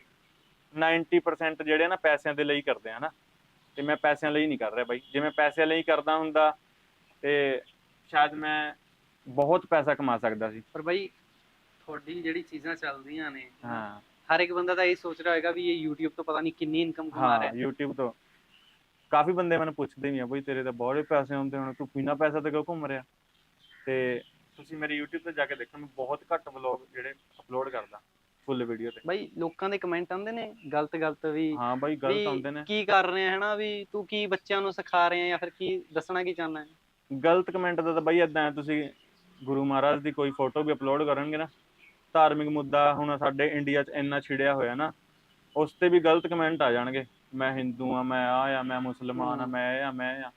90% ਜਿਹੜੇ ਨਾ ਪੈਸਿਆਂ ਦੇ ਲਈ ਕਰਦੇ ਆ ਨਾ ਤੇ ਮੈਂ ਪੈਸਿਆਂ ਲਈ ਨਹੀਂ ਕਰ ਰਿਹਾ ਬਾਈ। ਜੇ ਮੈਂ ਪੈਸਿਆਂ ਲਈ ਕਰਦਾ ਹੁੰਦਾ ਤੇ ਸ਼ਾਇਦ ਮੈਂ ਬਹੁਤ ਪੈਸਾ ਕਮਾ ਸਕਦਾ ਸੀ। ਪਰ ਬਾਈ ਤੁਹਾਡੀ ਜਿਹੜੀ ਚੀਜ਼ਾਂ ਚੱਲਦੀਆਂ ਨੇ ਹਾਂ। ਹਰ ਇੱਕ ਬੰਦਾ ਤਾਂ ਇਹ ਸੋਚ ਰਿਹਾ ਹੋਏਗਾ ਵੀ ਇਹ YouTube ਤੋਂ ਪਤਾ ਨਹੀਂ ਕਿੰਨੀ ਇਨਕਮ ਕਮਾ ਰਿਹਾ। ਹੈ YouTube ਤੋਂ। ਕਾਫੀ ਬੰਦੇ ਮੈਨੂੰ ਪੁੱਛਦੇ ਵੀ ਆ ਬਈ ਤੇਰੇ ਤਾਂ ਬਹੁਤ ਪੈਸੇ ਹੁੰਦੇ ਹੁਣ ਤੂੰ ਬਿਨਾਂ ਪੈਸਾ ਤੇ ਕਿਉਂ ਘੁੰਮ ਰਿਹਾ? ਤੇ ਤੁਸੀਂ ਮੇਰੇ YouTube ਤੇ ਜਾ ਕੇ ਦੇਖੋ ਮੈਂ ਬਹੁਤ ਘੱਟ ਵਲੌਗ ਜਿਹੜੇ ਅਪਲੋਡ ਕਰਦਾ ਫੁੱਲ ਵੀਡੀਓ ਤੇ। ਬਾਈ ਲੋਕਾਂ ਦੇ ਕਮੈਂਟ ਆਉਂਦੇ ਨੇ ਗਲਤ ਗਲਤ ਵੀ ਹਾਂ ਬਾਈ ਗਲਤ ਆਉਂਦੇ ਨੇ। ਕੀ ਕਰ ਰਹੇ ਆ ਹਨਾ? ਵੀ ਤੂੰ ਕੀ ਬੱਚਿਆਂ ਨੂੰ ਸਿਖਾ ਰਹੇ ਆ ਜਾਂ ਫਿਰ ਕੀ ਦੱਸਣਾ ਕੀ ਚਾਹੁੰਦਾ ਹੈ? ਗਲਤ ਕਮੈਂਟ ਦਾ ਤਾਂ ਬਾਈ ਇਦਾਂ ਤੁਸੀਂ ਗੁਰੂ ਮਹਾਰਾਜ ਦੀ ਕੋਈ ਫੋਟੋ ਵੀ ਅਪਲੋਡ ਕਰਨਗੇ ਨਾ ਧਾਰਮਿਕ ਮੁੱਦਾ ਹੁਣ ਸਾਡੇ ਇੰਡੀਆ 'ਚ ਇੰਨਾ ਛਿੜਿਆ ਹੋਇਆ ਨਾ ਉਸ ਤੇ ਵੀ ਗਲਤ ਕਮੈਂਟ ਆ ਜਾਣਗੇ। ਮੈਂ ਹਿੰਦੂ ਆ ਮੈਂ ਆ ਆ ਮੈਂ ਮੁਸਲਮਾਨ ਆ। ਮੈਂ ਇਹ ਆ ਮੈਂ ਇਹ ਆ।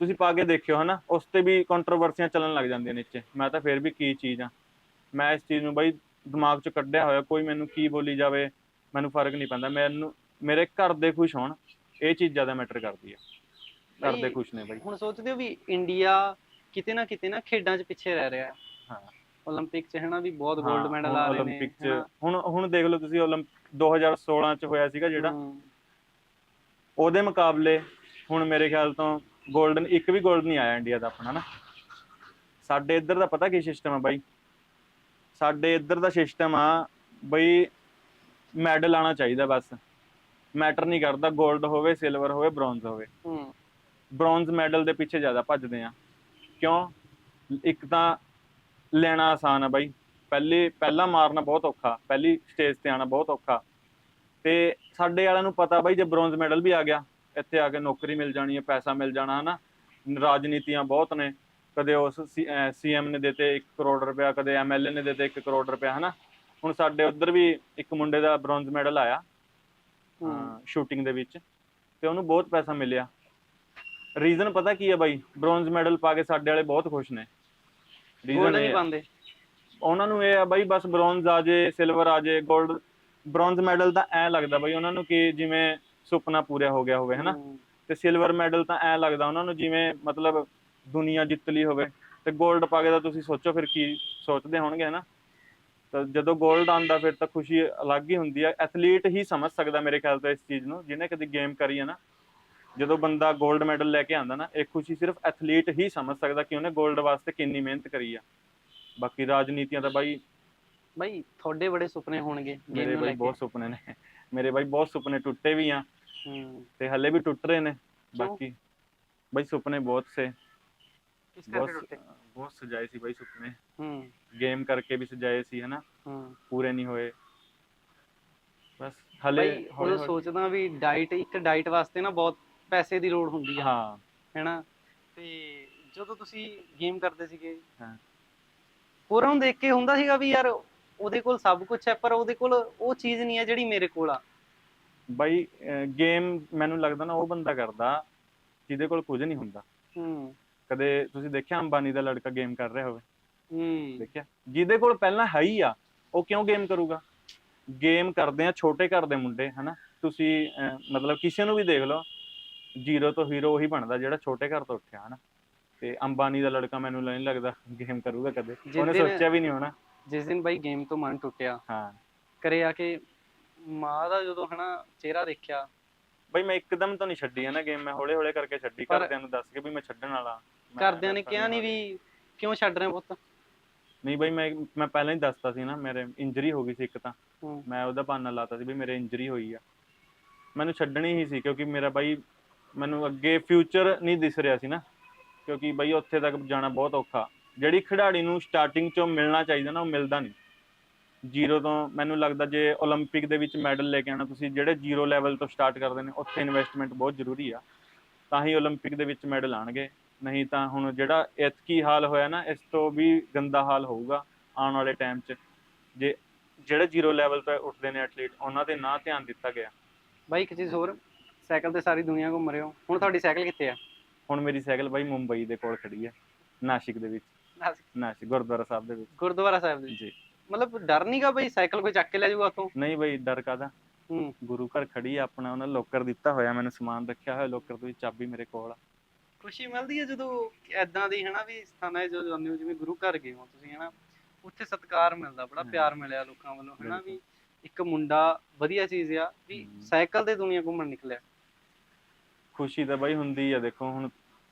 ਤੁਸੀਂ ਪਾ ਕੇ ਦੇਖਿਓ ਹਨਾ? ਉਸ ਤੇ ਵੀ ਕੰਟਰੋਵਰਸੀਆਂ ਚੱਲਣ ਲੱਗ ਜਾਂਦੀਆਂ ਨੇ ਇੱਥੇ ਮੈਂ ਤਾਂ ਫੇਰ ਵੀ ਕੀ ਚੀਜ਼ ਆ? ਮੈਂ ਇਸ ਚੀਜ਼ ਨੂੰ ਬਾਈ ਦਿਮਾਗ 'ਚ ਕੱਢਿਆ ਹੋਇਆ ਕੋਈ ਮੈਨੂੰ ਕੀ ਬੋਲੀ ਜਾਵੇ ਮੈਨੂੰ ਫ਼ਰਕ ਨਹੀਂ ਪੈਂਦਾ। ਮੈਨੂੰ ਮੇਰੇ ਘਰ ਦੇ ਖੁਸ਼ ਹੋਣ ਇਹ ਚੀਜ਼ ਜ਼ਿਆਦਾ ਮੈਟਰ ਕਰਦੀ ਆ। ਘਰ ਦੇ ਖੁਸ਼ ਨੇ ਬਾਈ। ਹੁਣ ਸੋਚਦੇ ਹੋ ਵੀ ਇੰਡੀਆ ਕਿਤੇ ਨਾ ਕਿਤੇ ਨਾ ਖੇਡਾਂ 'ਚ ਪਿੱਛੇ ਰਹਿ ਰਿਹਾ। ਹਾਂ। 올림픽 'ਚ ਹਨਾ ਵੀ ਬਹੁਤ 골ਡ ਮੈਡਲ ਆ ਰਹੇ ਨੇ 올림픽 'ਚ ਹੁਣ ਹੁਣ ਦੇਖ ਲਓ ਤੁਸੀਂ 올림ਪ 2016 'ਚ ਹੋਇਆ ਸੀਗਾ ਜਿਹੜਾ। ਉਹਦੇ ਮੁਕਾਬਲੇ ਹੁਣ ਮੇਰੇ ਖਿਆਲ ਤੋਂ ਗੋਲਡਨ ਇੱਕ ਵੀ 골ਡ ਨਹੀਂ ਆਇਆ ਇੰਡੀਆ ਦਾ ਆਪਣਾ ਨਾ। ਸਾਡੇ ਇੱਧਰ ਦਾ ਪਤਾ ਕੀ ਸਿਸਟਮ ਆ ਬਾਈ? ਸਾਡੇ ਇੱਧਰ ਦਾ ਸਿਸਟਮ ਆ ਬਈ ਮੈਡਲ ਆਣਾ ਚਾਹੀਦਾ ਬਸ। ਮੈਟਰ ਨਹੀਂ ਕਰਦਾ 골ਡ ਹੋਵੇ ਸਿਲਵਰ ਹੋਵੇ ਬ੍ਰੌਂਜ਼ ਹੋਵੇ। ਹੂੰ। ਬ੍ਰੌਂਜ਼ ਮੈਡਲ ਦੇ ਪਿੱਛੇ ਜ਼ਿਆਦਾ ਭੱਜਦੇ ਆ। ਕਿਉਂ? ਇੱਕ ਤਾਂ ਲੈਣਾ ਆਸਾਨ ਆ ਬਾਈ। ਪਹਿਲੇ ਪਹਿਲਾ ਮਾਰਨਾ ਬਹੁਤ ਔਖਾ। ਪਹਿਲੀ ਸਟੇਜ ਤੇ ਆਣਾ ਬਹੁਤ ਔਖਾ। ਤੇ ਸਾਡੇ ਵਾਲਿਆਂ ਨੂੰ ਪਤਾ ਬਾਈ ਜੇ ਬ੍ਰੌਂਜ਼ ਮੈਡਲ ਵੀ ਆ ਗਿਆ ਇੱਥੇ ਆ ਕੇ ਨੌਕਰੀ ਮਿਲ ਜਾਣੀ ਹੈ ਪੈਸਾ ਮਿਲ ਜਾਣਾ ਹਨਾ? ਰਾਜਨੀਤੀਆਂ ਬਹੁਤ ਨੇ। ਕਦੇ ਉਸ ਸੀਐਮ ਨੇ ਦਿੱਤੇ 1 ਕਰੋੜ ਰੁਪਇਆ ਕਦੇ ਐਮਐਲਏ ਨੇ ਦਿੱਤੇ 1 ਕਰੋੜ ਰੁਪਇਆ ਹਨਾ? ਹੁਣ ਸਾਡੇ ਉੱਧਰ ਵੀ ਇੱਕ ਮੁੰਡੇ ਦਾ ਬ੍ਰੌਂਜ਼ ਮੈਡਲ ਆਇਆ ਸ਼ੂਟਿੰਗ ਦੇ ਵਿੱਚ ਤੇ ਉਹਨੂੰ ਬਹੁਤ ਪੈਸਾ ਮਿਲਿਆ। ਰੀਜ਼ਨ ਪਤਾ ਕੀ ਹੈ ਬਾਈ? ਬ੍ਰੌਂਜ਼ ਮੈਡਲ ਪਾ ਕੇ ਸਾਡੇ ਵਾਲੇ ਬਹੁਤ ਖੁਸ਼ ਨੇ। ਰੀਜ਼ਨ ਨਹੀਂ ਪਾਉਂਦੇ। ਉਹਨਾਂ ਨੂੰ ਇਹ ਆ ਬਾਈ ਬਸ ਬ੍ਰੌਂਜ਼ ਆ ਜੇ ਸਿਲਵਰ ਆ ਜੇ 골ਡ ਬ੍ਰੌਂਜ਼ ਮੈਡਲ ਤਾਂ ਐ ਲੱਗਦਾ ਬਾਈ ਉਹਨਾਂ ਨੂੰ ਕਿ ਜਿਵੇਂ ਸੁਪਨਾ ਪੂਰਾ ਹੋ ਗਿਆ ਹੋਵੇ ਹੈਨਾ? ਤੇ ਸਿਲਵਰ ਮੈਡਲ ਤਾਂ ਐ ਲੱਗਦਾ ਉਹਨਾਂ ਨੂੰ ਜਿਵੇਂ ਮਤਲਬ ਦੁਨੀਆ ਜਿੱਤ ਲਈ ਹੋਵੇ। ਤੇ 골ਡ ਪਾ ਕੇ ਤਾਂ ਤੁਸੀਂ ਸੋਚੋ ਫਿਰ ਕੀ ਸੋਚਦੇ ਹੋਣਗੇ ਹੈਨਾ? ਤਾਂ ਜਦੋਂ 골ਡ ਆਂਦਾ ਫਿਰ ਤਾਂ ਖੁਸ਼ੀ ਅਲੱਗ ਹੀ ਹੁੰਦੀ ਹੈ ਐਥਲੀਟ ਹੀ ਸਮਝ ਸਕਦਾ ਮੇਰੇ ਖਿਆਲ ਤੋਂ ਇਸ ਚੀਜ਼ ਨੂੰ ਜਿਹਨੇ ਕਦੇ ਗੇਮ ਕਰੀ ਹੈ ਨਾ। ਜਦੋਂ ਬੰਦਾ 골ਡ ਮੈਡਲ ਲੈ ਕੇ ਆਂਦਾ ਨਾ ਇਹ ਖੁਸ਼ੀ ਸਿਰਫ ਐਥਲੀਟ ਹੀ ਸਮਝ ਸਕਦਾ ਕਿ ਉਹਨੇ 골ਡ ਵਾਸਤੇ ਕਿੰਨੀ ਮਿਹਨਤ ਕਰੀ ਆ। ਬਾਕੀ ਰਾਜਨੀਤੀਆਂ ਤਾਂ ਬਾਈ ਬਾਈ ਤੁਹਾਡੇ ਬੜੇ ਸੁਪਨੇ ਹੋਣਗੇ ਮੇਰੇ ਬਾਈ ਬਹੁਤ ਸੁਪਨੇ ਨੇ। ਮੇਰੇ ਬਾਈ ਬਹੁਤ ਸੁਪਨੇ ਟੁੱਟੇ ਵੀ ਆ। ਤੇ ਹੱਲੇ ਵੀ ਟੁੱਟ ਰਹੇ ਨੇ? ਬਾਕੀ ਬਾਈ ਸੁਪਨੇ ਬਹੁਤ ਸੇ। ਕਿਸ ਕਰਕੇ ਬਹੁਤ ਟੁੱਟੇ ਬਹੁਤ ਸਜਾਏ ਸੀ ਬਾਈ ਸੁਪਨੇ। ਹਮ ਗੇਮ ਕਰਕੇ ਵੀ ਸਜਾਏ ਸੀ ਹਨਾ? ਹਮ ਪੂਰੇ ਨਹੀਂ ਹੋਏ। ਬਸ ਹਲੇ ਉਹ ਸੋਚਦਾ ਵੀ ਡਾਈਟ ਇੱਕ ਡਾਈਟ ਵਾਸਤੇ ਨਾ ਬਹੁਤ ਪੈਸੇ ਦੀ ਲੋੜ ਹੁੰਦੀ ਆ। ਹਾਂ। ਹੈਨਾ? ਤੇ ਜਦੋਂ ਤੁਸੀਂ ਗੇਮ ਕਰਦੇ ਸੀਗੇ ਹਾਂ। ਹੋਰਾਂ ਨੂੰ ਦੇਖ ਕੇ ਹੁੰਦਾ ਸੀਗਾ ਵੀ ਯਾਰ ਉਹਦੇ ਕੋਲ ਸਭ ਕੁਝ ਹੈ ਪਰ ਉਹਦੇ ਕੋਲ ਉਹ ਚੀਜ਼ ਨਹੀਂ ਹੈ ਜਿਹੜੀ ਮੇਰੇ ਕੋਲ ਆ। ਬਾਈ ਗੇਮ ਮੈਨੂੰ ਲੱਗਦਾ ਨਾ ਉਹ ਬੰਦਾ ਕਰਦਾ ਜਿਹਦੇ ਕੋਲ ਕੁਝ ਨਹੀਂ ਹੁੰਦਾ। ਹੂੰ। ਕਦੇ ਤੁਸੀਂ ਦੇਖਿਆ ਅੰਬਾਨੀ ਦਾ ਲੜਕਾ ਗੇਮ ਕਰ ਰਿਹਾ ਹੋਵੇ? ਹੂੰ। ਦੇਖਿਆ? ਜਿਹਦੇ ਕੋਲ ਪਹਿਲਾਂ ਹੈ ਹੀ ਆ ਉਹ ਕਿਉਂ ਗੇਮ ਕਰੂਗਾ? ਗੇਮ ਕਰਦੇ ਆ ਛੋਟੇ ਘਰ ਦੇ ਮੁੰਡੇ ਹਨਾ? ਤੁਸੀਂ ਮਤਲਬ ਕਿਸੇ ਨੂੰ ਵੀ ਦੇਖ ਲਓ ਜ਼ੀਰੋ ਤੋਂ ਹੀਰੋ ਉਹੀ ਬਣਦਾ ਜਿਹੜਾ ਛੋਟੇ ਘਰ ਤੋਂ ਉੱਠਿਆ ਹਨਾ? ਤੇ ਅੰਬਾਨੀ ਦਾ ਲੜਕਾ ਮੈਨੂੰ ਨਹੀਂ ਲੱਗਦਾ ਗੇਮ ਕਰੂਗਾ ਕਦੇ। ਉਹਨੇ ਸੋਚਿਆ ਵੀ ਨਹੀਂ ਹੋਣਾ। ਜਿਸ ਦਿਨ ਬਾਈ ਗੇਮ ਤੋਂ ਮਨ ਟੁੱਟਿਆ ਹਾਂ। ਕਰੇ ਆ ਕੇ ਮਾਂ ਦਾ ਜਦੋਂ ਹਨਾ ਚਿਹਰਾ ਦੇਖਿਆ। ਬਈ ਮੈਂ ਇੱਕਦਮ ਤਾਂ ਨਹੀਂ ਛੱਡੀ ਹੈ ਨਾ ਗੇਮ ਮੈਂ ਹੌਲੇ ਹੌਲੇ ਕਰਕੇ ਛੱਡੀ ਪਰ- ਘਰਦਿਆਂ ਨੂੰ ਦੱਸ ਕੇ ਵੀ ਮੈਂ ਛੱਡਣ ਵਾਲਾ। ਮੈਂ ਘਰਦਿਆਂ ਨੇ ਕਿਹਾ ਨਹੀਂ। ਵੀ ਕਿਉਂ ਛੱਡ ਰਹੇ ਪੁੱਤ? ਨਹੀਂ ਬਈ ਮੈਂ ਮੈਂ ਪਹਿਲਾਂ ਹੀ ਦੱਸਤਾ ਸੀ ਨਾ ਮੇਰੇ ਇੰਜਰੀ ਹੋ ਗਈ ਸੀ ਇੱਕ ਤਾਂ। ਹੂੰ। ਮੈਂ ਉਹਦਾ ਬਹਾਨਾ ਲਾਤਾ ਸੀ ਵੀ ਮੇਰੇ ਇੰਜਰੀ ਹੋਈ ਆ। ਮੈਨੂੰ ਛੱਡਣੀ ਹੀ ਸੀ ਕਿਉਂਕਿ ਮੇਰਾ ਬਾਈ ਮੈਨੂੰ ਅੱਗੇ ਫਿਊਚਰ ਨਹੀਂ ਦਿਸ ਰਿਹਾ ਸੀ ਨਾ। ਕਿਉਂਕਿ ਬਾਈ ਉੱਥੇ ਤੱਕ ਜਾਣਾ ਬਹੁਤ ਔਖਾ। ਜਿਹੜੀ ਖਿਡਾਰੀ ਨੂੰ ਸਟਾਰਟਿੰਗ ਚੋਂ ਮਿਲਣਾ ਚਾਹੀਦਾ ਨਾ ਉਹ ਮਿਲਦਾ ਨਹੀਂ। ਜ਼ੀਰੋ ਤੋਂ ਮੈਨੂੰ ਲੱਗਦਾ ਜੇ 올림픽 ਦੇ ਵਿੱਚ ਮੈਡਲ ਲੈ ਕੇ ਆਣਾ ਤੁਸੀਂ ਜਿਹੜੇ ਜ਼ੀਰੋ ਲੈਵਲ ਤੋਂ ਸਟਾਰਟ ਕਰਦੇ ਨੇ ਉੱਥੇ ਇਨਵੈਸਟਮੈਂਟ ਬਹੁਤ ਜ਼ਰੂਰੀ ਆ ਤਾਂ ਹੀ 올림픽 ਦੇ ਵਿੱਚ ਮੈਡਲ ਆਣਗੇ ਨਹੀਂ ਤਾਂ ਹੁਣ ਜਿਹੜਾ ਇਤਕੀ ਹਾਲ ਹੋਇਆ ਨਾ ਇਸ ਤੋਂ ਵੀ ਗੰਦਾ ਹਾਲ ਹੋਊਗਾ ਆਉਣ ਵਾਲੇ ਟਾਈਮ 'ਚ ਜੇ ਜਿਹੜੇ ਜ਼ੀਰੋ ਲੈਵਲ ਤੋਂ ਉੱਠਦੇ ਨੇ ਐਥਲੀਟ ਉਹਨਾਂ ਤੇ ਨਾ ਧਿਆਨ ਦਿੱਤਾ ਗਿਆ ਬਾਈ ਇੱਕ ਚੀਜ਼ ਹੋਰ ਸਾਈਕਲ ਤੇ ਸਾਰੀ ਦੁਨੀਆ ਘੁੰਮ ਰਹੇ ਹੋ ਹੁਣ ਤੁਹਾਡੀ ਸਾਈਕਲ ਕਿੱਥੇ ਆ ਹੁਣ ਮੇਰੀ ਸਾਈਕਲ ਬਾਈ ਮੁੰਬਈ ਦੇ ਕੋਲ ਖੜੀ ਹੈ ਨਾਸਿਕ ਦੇ ਵਿੱਚ ਨਾਸਿਕ ਗੁਰਦੁਆਰਾ ਸਾਹਿਬ ਦੇ ਵਿੱਚ ਗੁਰਦੁਆਰਾ ਸਾਹਿਬ ਦੇ ਜੀ ਮਤਲਬ ਡਰ ਨਹੀਂਗਾ ਬਈ ਸਾਈਕਲ ਕੋਈ ਚੱਕ ਕੇ ਲੈ ਜਾਊਗਾ ਉੱਥੋਂ? ਨਹੀਂ ਬਾਈ ਡਰ ਕਾਦਾ ਹੂੰ। ਗੁਰੂ ਘਰ ਖੜੀ ਆ ਆਪਣਾ ਉਹਨਾਂ ਲੋਕਰ ਦਿੱਤਾ ਹੋਇਆ ਮੈਨੂੰ ਸਮਾਨ ਰੱਖਿਆ ਹੋਇਆ ਲੋਕਰ ਦੀ ਚਾਬੀ ਮੇਰੇ ਕੋਲ ਆ। ਖੁਸ਼ੀ ਮਿਲਦੀ ਹੈ ਜਦੋਂ ਐਦਾਂ ਦੀ ਹਨਾ ਵੀ ਸਥਾਨਾਂ 'ਚ ਜਦੋਂ ਜਾਂਦੇ ਹੋ ਜਿਵੇਂ ਗੁਰੂ ਘਰ ਗਏ ਹੋ ਤੁਸੀਂ ਹਨਾ ਉੱਥੇ ਸਤਿਕਾਰ ਮਿਲਦਾ ਬੜਾ। ਪਿਆਰ ਮਿਲਿਆ ਲੋਕਾਂ ਵੱਲੋਂ ਹਨਾ। ਵੀ ਇੱਕ ਮੁੰਡਾ ਵਧੀਆ ਚੀਜ਼ ਆ ਵੀ। ਸਾਈਕਲ ਤੇ ਦੁਨੀਆ ਘੁੰਮਣ ਨਿਕਲਿਆ। ਖੁਸ਼ੀ ਤਾਂ ਬਾਈ ਹੁੰਦੀ ਆ ਦੇਖੋ ਹੁਣ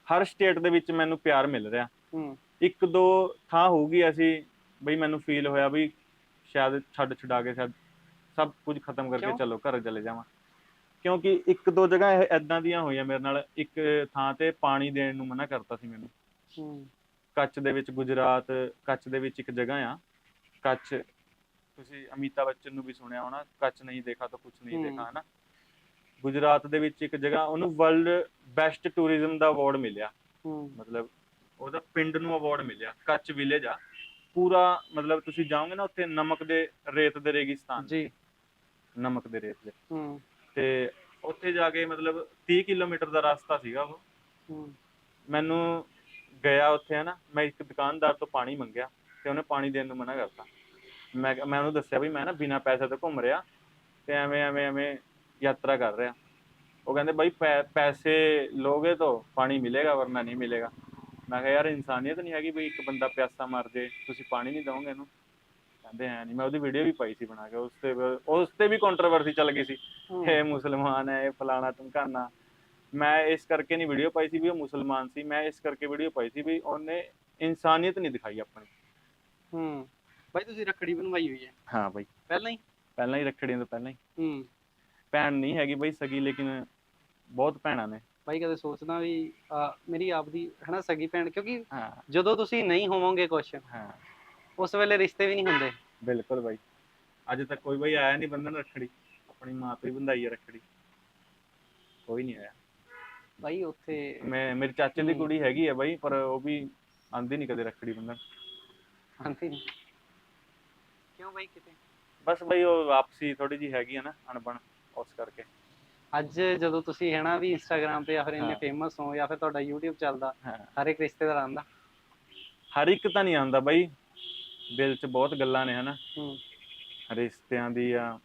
ਹਰ ਸਟੇਟ ਦੇ ਵਿੱਚ ਮੈਨੂੰ ਪਿਆਰ ਮਿਲ ਰਿਹਾ। ਹੂੰ। ਇੱਕ ਦੋ ਥਾਂ ਹੋਊਗੀ ਐਸੀ ਬਈ ਮੈਨੂੰ ਫੀਲ ਹੋਇਆ ਵੀ ਸ਼ਾਇਦ ਛੱਡ ਛੁਡਾ ਕੇ ਸ਼ਾਇਦ ਸਭ ਕੁਝ ਖਤਮ ਕਰਕੇ ਕਿਉਂ? ਚਲੋ ਘਰ ਚਲੇ ਜਾਵਾਂ। ਕਿਉਂਕਿ ਇੱਕ ਦੋ ਜਗ੍ਹਾ ਇਹ ਐਦਾਂ ਦੀਆਂ ਹੋਈਆਂ ਮੇਰੇ ਨਾਲ ਇੱਕ ਥਾਂ ਤੇ ਪਾਣੀ ਦੇਣ ਨੂੰ ਮਨਾ ਕਰਤਾ ਸੀ ਮੈਨੂੰ। ਹੂੰ। ਕੱਚ ਦੇ ਵਿੱਚ ਗੁਜਰਾਤ ਕੱਚ ਦੇ ਵਿੱਚ ਇੱਕ ਜਗ੍ਹਾ ਆ। ਕੱਚ ਤੁਸੀਂ ਅਮਿਤਾ ਬੱਚਨ ਨੂੰ ਵੀ ਸੁਣਿਆ ਹੋਣਾ ਕੱਚ ਨਹੀਂ ਦੇਖਾ ਤਾਂ ਕੁਝ ਨਹੀਂ ਹੂੰ। ਦੇਖਾ ਹਨਾ? ਗੁਜਰਾਤ ਦੇ ਵਿੱਚ ਇੱਕ ਜਗ੍ਹਾ ਉਹਨੂੰ ਵਰਲਡ ਬੈਸਟ ਟੂਰਿਜ਼ਮ ਦਾ ਅਵਾਰਡ ਮਿਲਿਆ। ਹੂੰ। ਮਤਲਬ ਉਹਦਾ ਪਿੰਡ ਨੂੰ ਅਵਾਰਡ ਮਿਲਿਆ ਕੱਚ ਵਿਲੇਜ ਆ। ਪੂਰਾ ਮਤਲਬ ਤੁਸੀਂ ਜਾਓਗੇ ਨਾ ਉੱਥੇ ਨਮਕ ਦੇ ਰੇਤ ਦੇ ਰੇਗਿਸਤਾਨ ਜੀ। ਨਮਕ ਦੇ ਰੇਤ ਦੇ। ਹੂੰ। ਤੇ ਉੱਥੇ ਜਾ ਕੇ ਮਤਲਬ 30 ਕਿਲੋਮੀਟਰ ਦਾ ਰਸਤਾ ਸੀਗਾ ਉਹ। ਹੂੰ। ਮੈਨੂੰ ਗਿਆ ਉੱਥੇ ਹਨਾ ਮੈਂ ਇੱਕ ਦੁਕਾਨਦਾਰ ਤੋਂ ਪਾਣੀ ਮੰਗਿਆ ਤੇ ਉਹਨੇ ਪਾਣੀ ਦੇਣ ਨੂੰ ਮਨਾ ਕਰਤਾ। ਮੈਂ ਮੈਂ ਉਹਨੂੰ ਦੱਸਿਆ ਵੀ ਮੈਂ ਨਾ ਬਿਨਾਂ ਪੈਸੇ ਤੋਂ ਘੁੰਮ ਰਿਹਾ ਤੇ ਐਵੇਂ ਐਵੇਂ ਐਵੇਂ ਯਾਤਰਾ ਕਰ ਰਿਹਾ। ਉਹ ਕਹਿੰਦੇ ਬਾਈ ਪੈਸੇ ਲੋਗੇ ਤਾਂ ਪਾਣੀ ਮਿਲੇਗਾ ਵਰਨਾ ਨਹੀਂ ਮਿਲੇਗਾ। ਮੈਂ ਕਿਹਾ ਯਾਰ ਇਨਸਾਨੀਅਤ ਨਹੀਂ ਹੈਗੀ ਵੀ ਇੱਕ ਬੰਦਾ ਪਿਆਸਾ ਮਰ ਜੇ ਤੁਸੀਂ ਪਾਣੀ ਨਹੀਂ ਦੋਗੇ ਇਹਨੂੰ। ਕਹਿੰਦੇ ਐ ਨਹੀਂ ਮੈਂ ਉਹਦੀ ਵੀਡੀਓ ਵੀ ਪਾਈ ਸੀ ਬਣਾ ਕੇ ਉਸ ਤੇ ਉਸ ਤੇ ਵੀ ਕੰਟਰੋਵਰਸੀ ਚੱਲ ਗਈ ਸੀ। ਇਹ ਮੁਸਲਮਾਨ ਹੈ ਇਹ ਫਲਾਣਾ ਟਮਕਾਨਾ। ਮੈਂ ਇਸ ਕਰਕੇ ਨਹੀਂ ਵੀਡੀਓ ਪਾਈ ਸੀ ਵੀ ਉਹ ਮੁਸਲਮਾਨ ਸੀ ਮੈਂ ਇਸ ਕਰਕੇ ਵੀਡੀਓ ਪਾਈ ਸੀ ਵੀ ਉਹਨੇ ਇਨਸਾਨੀਅਤ ਨਹੀਂ ਦਿਖਾਈ ਆਪਣੀ। ਹੂੰ। ਬਾਈ ਤੁਸੀਂ ਰੱਖੜੀ ਬਣਵਾਈ ਹੋਈ ਹੈ। ਹਾਂ ਬਾਈ। ਪਹਿਲਾਂ ਹੀ? ਪਹਿਲਾਂ ਹੀ ਰੱਖੜੀਆਂ ਤੋਂ ਪਹਿਲਾਂ ਹੀ। ਹੂੰ। ਭੈਣ ਨਹੀਂ ਹੈਗੀ ਬਾਈ ਸਗੀ ਲੇਕਿਨ ਬਹੁਤ ਭੈਣਾਂ ਨੇ। ਬਾਈ ਕਦੇ ਸੋਚਦਾ ਵੀ ਅਹ, ਮੇਰੀ ਆਪਦੀ ਹਨਾ ਸਗੀ ਭੈਣ ਕਿਉਂਕਿ ਹਾਂ। ਜਦੋਂ ਤੁਸੀਂ ਨਹੀਂ ਹੋਵੋਗੇ ਕੁਛ ਹਾਂ। ਉਸ ਵੇਲੇ ਰਿਸ਼ਤੇ ਵੀ ਨਹੀਂ ਹੁੰਦੇ। ਬਿਲਕੁਲ ਬਾਈ। ਅੱਜ ਤੱਕ ਕੋਈ ਬਾਈ ਆਇਆ ਨਹੀਂ ਬੰਧਨ ਰੱਖੜੀ। ਆਪਣੀ ਮਾਂ ਤੋਂ ਹੀ ਬੰਦਾਈ ਰੱਖੜੀ। ਕੋਈ ਨਹੀਂ ਆਇਆ। ਬਾਈ ਉੱਥੇ ਮੈਂ ਮੇਰੇ ਚਾਚੇ ਦੀ। ਕੁੜੀ ਹੈਗੀ ਹੈ ਬਾਈ ਪਰ ਉਹ ਵੀ ਆਂਦੀ ਨਹੀਂ ਕਦੇ ਰੱਖੜੀ ਬੰਧਨ। ਆਂਦੀ ਨਹੀਂ। ਕਿਉਂ ਬਾਈ ਕਿਤੇ? ਬਸ ਬਾਈ ਉਹ ਵਾਪਸੀ ਥੋੜੀ ਜੀ ਹੈਗੀ ਆ ਨਾ ਅਣਬਣ ਉਸ ਕਰਕੇ। ਅੱਜ ਜਦੋਂ ਤੁਸੀਂ ਹੈ ਨਾ ਵੀ ਇੰਸਟਾਗ੍ਰam ਤੇ ਜਾਂ ਫਿਰ ਇੰਨੇ। ਫੇਮਸ ਹੋ ਜਾਂ ਫਿਰ ਤੁਹਾਡਾ YouTube ਚੱਲਦਾ ਹਰ ਇੱਕ ਰਿਸ਼ਤੇਦਾਰ ਆਂਦਾ ਹਰ ਇੱਕ ਤਾਂ ਨਹੀਂ ਆਉਂਦਾ ਬਾਈ। ਦਿਲ 'ਚ ਬਹੁਤ ਗੱਲਾਂ ਨੇ ਹਨਾ? ਰਿਸ਼ਤਿਆਂ ਦੀ ਆ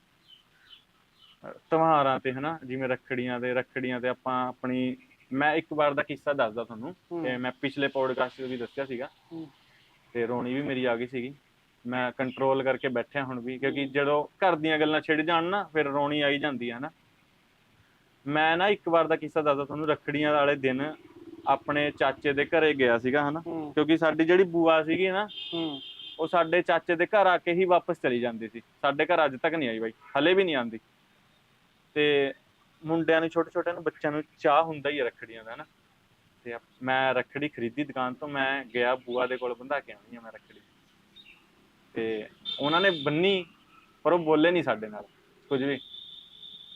ਤਿਉਹਾਰਾਂ ਤੇ ਹਨਾ? ਜਿਵੇਂ ਰੱਖੜੀਆਂ ਤੇ ਰੱਖੜੀਆਂ ਤੇ ਆਪਾਂ ਆਪਣੀ ਮੈਂ ਇੱਕ ਵਾਰ ਦਾ ਕਿੱਸਾ ਦੱਸਦਾ ਤੁਹਾਨੂੰ। ਤੇ ਮੈਂ ਪਿਛਲੇ ਪੋਡਕਾਸਟ 'ਚ ਵੀ ਦੱਸਿਆ ਸੀਗਾ। ਤੇ ਰੋਣੀ ਵੀ ਮੇਰੀ ਆ ਗਈ ਸੀਗੀ। ਮੈਂ ਕੰਟਰੋਲ ਕਰਕੇ ਬੈਠਿਆ ਹੁਣ ਵੀ ਕਿਉਂਕਿ ਜਦੋਂ ਘਰ ਦੀਆਂ ਗੱਲਾਂ ਛਿੜ ਜਾਣ ਨਾ ਫਿਰ ਰੋਣੀ ਆਈ ਜਾਂਦੀ ਹੈ ਹਨਾ? ਮੈਂ ਨਾ ਇੱਕ ਵਾਰ ਦਾ ਕਿੱਸਾ ਦੱਸਦਾ ਤੁਹਾਨੂੰ ਰੱਖੜੀਆਂ ਵਾਲੇ ਦਿਨ ਆਪਣੇ ਚਾਚੇ ਦੇ ਘਰੇ ਗਿਆ ਸੀਗਾ ਹਨਾ? ਹੂੰ। ਕਿਉਂਕਿ ਸਾਡੀ ਜਿਹੜੀ ਬੂਆ ਸੀਗੀ ਨਾ ਹੂੰ। ਉਹ ਸਾਡੇ ਚਾਚੇ ਦੇ ਘਰ ਆ ਕੇ ਹੀ ਵਾਪਸ ਚਲੀ ਜਾਂਦੀ ਸੀ। ਸਾਡੇ ਘਰ ਅੱਜ ਤੱਕ ਨਹੀਂ ਆਈ ਬਾਈ ਹਲੇ ਵੀ ਨਹੀਂ ਆਂਦੀ ਤੇ ਮੁੰਡਿਆਂ ਨੂੰ ਛੋਟੇ ਛੋਟਿਆਂ ਨੂੰ ਬੱਚਿਆਂ ਨੂੰ ਚਾਹ ਹੁੰਦਾ ਹੀ ਹੈ ਰੱਖੜੀਆਂ ਦਾ ਨਾ ਤੇ ਆਪ- ਮੈਂ ਰੱਖੜੀ ਖਰੀਦੀ ਦੁਕਾਨ ਤੋਂ ਮੈਂ ਗਿਆ ਬੂਆ ਦੇ ਕੋਲ ਬੰਦਾ ਕੇ ਆਉਣੀ ਆ ਮੈਂ ਰੱਖੜੀ। ਤੇ ਉਹਨਾਂ ਨੇ ਬੰਨੀ ਪਰ ਉਹ ਬੋਲੇ ਨਹੀਂ ਸਾਡੇ ਨਾਲ ਕੁਝ ਵੀ।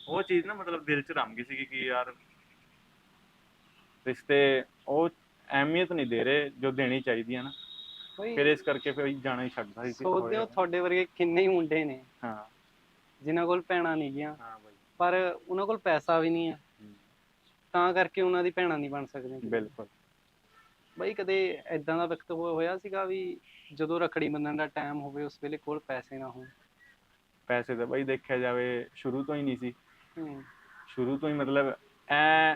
ਉਹ ਚੀਜ਼ ਨਾ ਮਤਲਬ ਦਿਲ 'ਚ ਰਮ ਗਈ ਸੀ ਕਿ ਯਾਰ ਰਿਸ਼ਤੇ ਉਹ ਅਹਿਮੀਅਤ ਨਹੀਂ ਦੇ ਰਹੇ ਜੋ ਦੇਣੀ ਚਾਹੀਦੀ ਹੈ ਨਾ। ਫਿਰ ਇਸ ਕਰਕੇ ਫਿਰ ਜਾਣਾ ਹੀ ਛੱਡਦਾ ਸੀ ਸੋਚਦੇ ਹੋ ਤੁਹਾਡੇ ਵਰਗੇ ਕਿੰਨੇ ਹੀ ਮੁੰਡੇ ਨੇ। ਹਾਂ। ਜਿਨ੍ਹਾਂ ਕੋਲ ਭੈਣਾਂ ਨਹੀਂ ਗਿਆ। ਹਾਂ ਬਾਈ। ਪਰ ਉਹਨਾਂ ਕੋਲ ਪੈਸਾ ਵੀ ਨਹੀਂ ਹੈ। ਤਾਂ ਕਰਕੇ ਉਹਨਾਂ ਦੀ ਭੈਣਾਂ ਨਹੀਂ ਬਣ ਸਕਦੀਆਂ ਬਿਲਕੁਲ। ਬਾਈ ਕਦੇ ਐਦਾਂ ਦਾ ਵਕਤ ਹੋਇਆ ਸੀਗਾ ਵੀ ਜਦੋਂ ਰਖੜੀ ਬੰਨਣ ਦਾ ਟਾਈਮ ਹੋਵੇ ਉਸ ਵੇਲੇ ਕੋਲ ਪੈਸੇ ਨਾ ਹੋਣ? ਪੈਸੇ ਤਾਂ ਬਾਈ ਦੇਖਿਆ ਜਾਵੇ ਸ਼ੁਰੂ ਤੋਂ ਹੀ ਨਹੀਂ ਸੀ। ਸ਼ੁਰੂ ਤੋਂ ਹੀ ਮਤਲਬ ਐ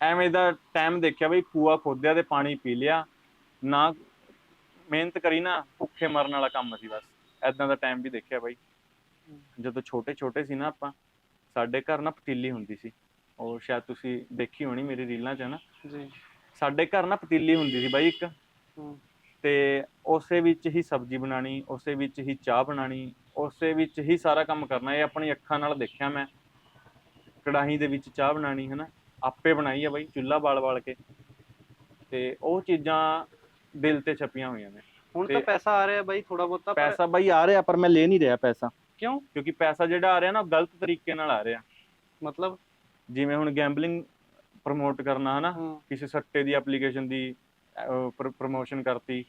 ਐਵੇਂ ਦਾ ਟਾਈਮ ਦੇਖਿਆ ਬਈ ਕੂਆ ਖੋਦਿਆ ਤੇ ਪਾਣੀ ਪੀ ਲਿਆ। ਨਾ ਮਿਹਨਤ ਕਰੀ ਨਾ ਭੁੱਖੇ ਮਰਨ ਵਾਲਾ ਕੰਮ ਸੀ ਬਸ। ਐਦਾਂ ਦਾ ਟਾਈਮ ਵੀ ਦੇਖਿਆ ਬਾਈ। ਜਦੋਂ ਛੋਟੇ ਛੋਟੇ ਸੀ ਨਾ ਆਪਾਂ ਸਾਡੇ ਘਰ ਨਾ ਪਤੀਲੀ ਹੁੰਦੀ ਸੀ। ਉਹ ਸ਼ਾਇਦ ਤੁਸੀਂ ਦੇਖੀ ਹੋਣੀ ਮੇਰੀ ਰੀਲਾਂ 'ਚ ਨਾ। ਜੀ। ਸਾਡੇ ਘਰ ਨਾ ਪਤੀਲੀ ਹੁੰਦੀ ਸੀ ਬਾਈ ਇੱਕ। ਤੇ ਉਸੇ ਵਿੱਚ ਹੀ ਸਬਜ਼ੀ ਬਣਾਣੀ ਉਸੇ ਵਿੱਚ ਹੀ ਚਾਹ ਬਣਾਣੀ ਉਸੇ ਵਿੱਚ ਹੀ ਸਾਰਾ ਕੰਮ ਕਰਨਾ। ਇਹ ਆਪਣੀ ਅੱਖਾਂ ਨਾਲ ਦੇਖਿਆ ਮੈਂ। ਕੜਾਹੀ ਦੇ ਵਿੱਚ ਚਾਹ ਬਣਾਣੀ ਹੈ ਨਾ ਆਪੇ ਬਣਾਈ ਆ ਬਾਈ ਚੁੱਲ੍ਹਾ ਬਾਲ-ਬਾਲ ਕੇ। ਤੇ ਉਹ ਚੀਜ਼ਾਂ ਦਿਲ ਤੇ ਛਪੀਆਂ ਹੋਈਆਂ ਨੇ। ਹੁਣ ਤਾਂ ਤੇ- ਪੈਸਾ ਆ ਰਿਹਾ ਬਾਈ ਥੋੜਾ ਬਹੁਤਾ ਪਰ ਪੈਸਾ ਬਾਈ ਆ ਰਿਹਾ ਪਰ ਮੈਂ ਲੈ ਨਹੀਂ ਰਿਹਾ ਪੈਸਾ। ਕਿਉਂ? ਕਿਉਂਕਿ ਪੈਸਾ ਜਿਹੜਾ ਆ ਰਿਹਾ ਨਾ ਉਹ ਗਲਤ ਤਰੀਕੇ ਨਾਲ ਆ ਰਿਹਾ। ਮਤਲਬ? ਜਿਵੇਂ ਹੁਣ ਗੈਂਬਲਿੰਗ ਪ੍ਰਮੋਟ ਕਰਨਾ ਹੈ ਨਾ ਹੂੰ। ਕਿਸੇ ਸੱਟੇ ਦੀ ਐਪਲੀਕੇਸ਼ਨ ਦੀ ਪ੍ਰਮੋਸ਼ਨ ਕਰਤੀ।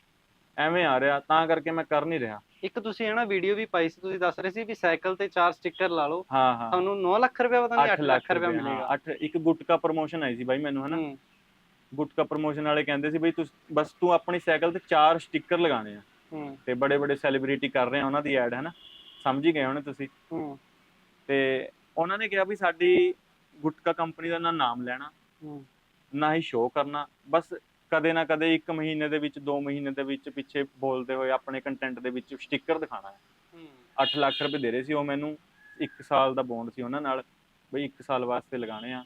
ਐਵੇਂ ਆ ਰਿਹਾ ਤਾਂ ਕਰਕੇ ਮੈਂ ਕਰ ਨਹੀਂ ਰਿਹਾ। ਇੱਕ ਤੁਸੀਂ ਹੈ ਨਾ ਵੀਡੀਓ ਵੀ ਪਾਈ ਸੀ ਤੁਸੀਂ ਦੱਸ ਰਹੇ ਸੀ ਵੀ ਸਾਈਕਲ ਤੇ ਚਾਰ ਸਟicker ਲਾ ਲਓ। ਹਾਂ ਹਾਂ। ਤੁਹਾਨੂੰ 9 ਲੱਖ ਰੁਪਏ ਪਤਾ ਨਹੀਂ 8 8 ਲੱਖ ਰੁਪਏ ਮਿਲੇਗਾ। 8 ਇੱਕ ਗੁਟਕਾ ਪ੍ਰਮੋਸ਼ਨ ਆਈ ਸੀ ਬਾਈ ਮੈਨੂੰ ਹਨਾ। ਗੁਟਕਾ ਪ੍ਰਮੋਸ਼ਨ ਵਾਲੇ ਕਹਿੰਦੇ ਸੀ ਬਈ ਤੂੰ ਬਸ ਤੂੰ ਆਪਣੀ ਸਾਈਕਲ ਤੇ ਚਾਰ ਸਟicker ਲਗਾਣੇ ਆ। ਤੇ ਬੜੇ ਬੜੇ ਸੈਲੀਬ੍ਰਿਟੀ ਕਰ ਰਹੇ ਆ ਉਹਨਾਂ ਦੀ ਐਡ ਹੈ ਨਾ ਸਮਝ ਹੀ ਗਏ ਹੋਣੇ ਤੁਸੀਂ। ਤੇ ਉਹਨਾਂ ਨੇ ਕਿਹਾ ਵੀ ਸਾਡੀ ਗੁਟਕਾ ਕੰਪਨੀ ਦਾ ਨਾ ਨਾਮ ਲੈਣਾ ਨਾ ਹੀ ਸ਼ੋਅ ਕਰਨਾ। ਬਸ ਕਦੇ ਨਾ ਕਦੇ ਇੱਕ ਮਹੀਨੇ ਦੇ ਵਿੱਚ 2 ਮਹੀਨੇ ਦੇ ਵਿੱਚ ਪਿੱਛੇ ਬੋਲਦੇ ਹੋਏ ਆਪਣੇ ਕੰਟੈਂਟ ਦੇ ਵਿੱਚ ਸਟicker ਦਿਖਾਣਾ ਹੈ। ਹੂੰ। 8 ਲੱਖ ਰੁਪਏ ਦੇ ਰਹੇ ਸੀ ਉਹ ਮੈਨੂੰ 1 ਸਾਲ ਦਾ ਬੌਂਡ ਸੀ ਉਹਨਾਂ ਨਾਲ। ਬਈ 1 ਸਾਲ ਵਾਸਤੇ ਲਗਾਣੇ ਆ।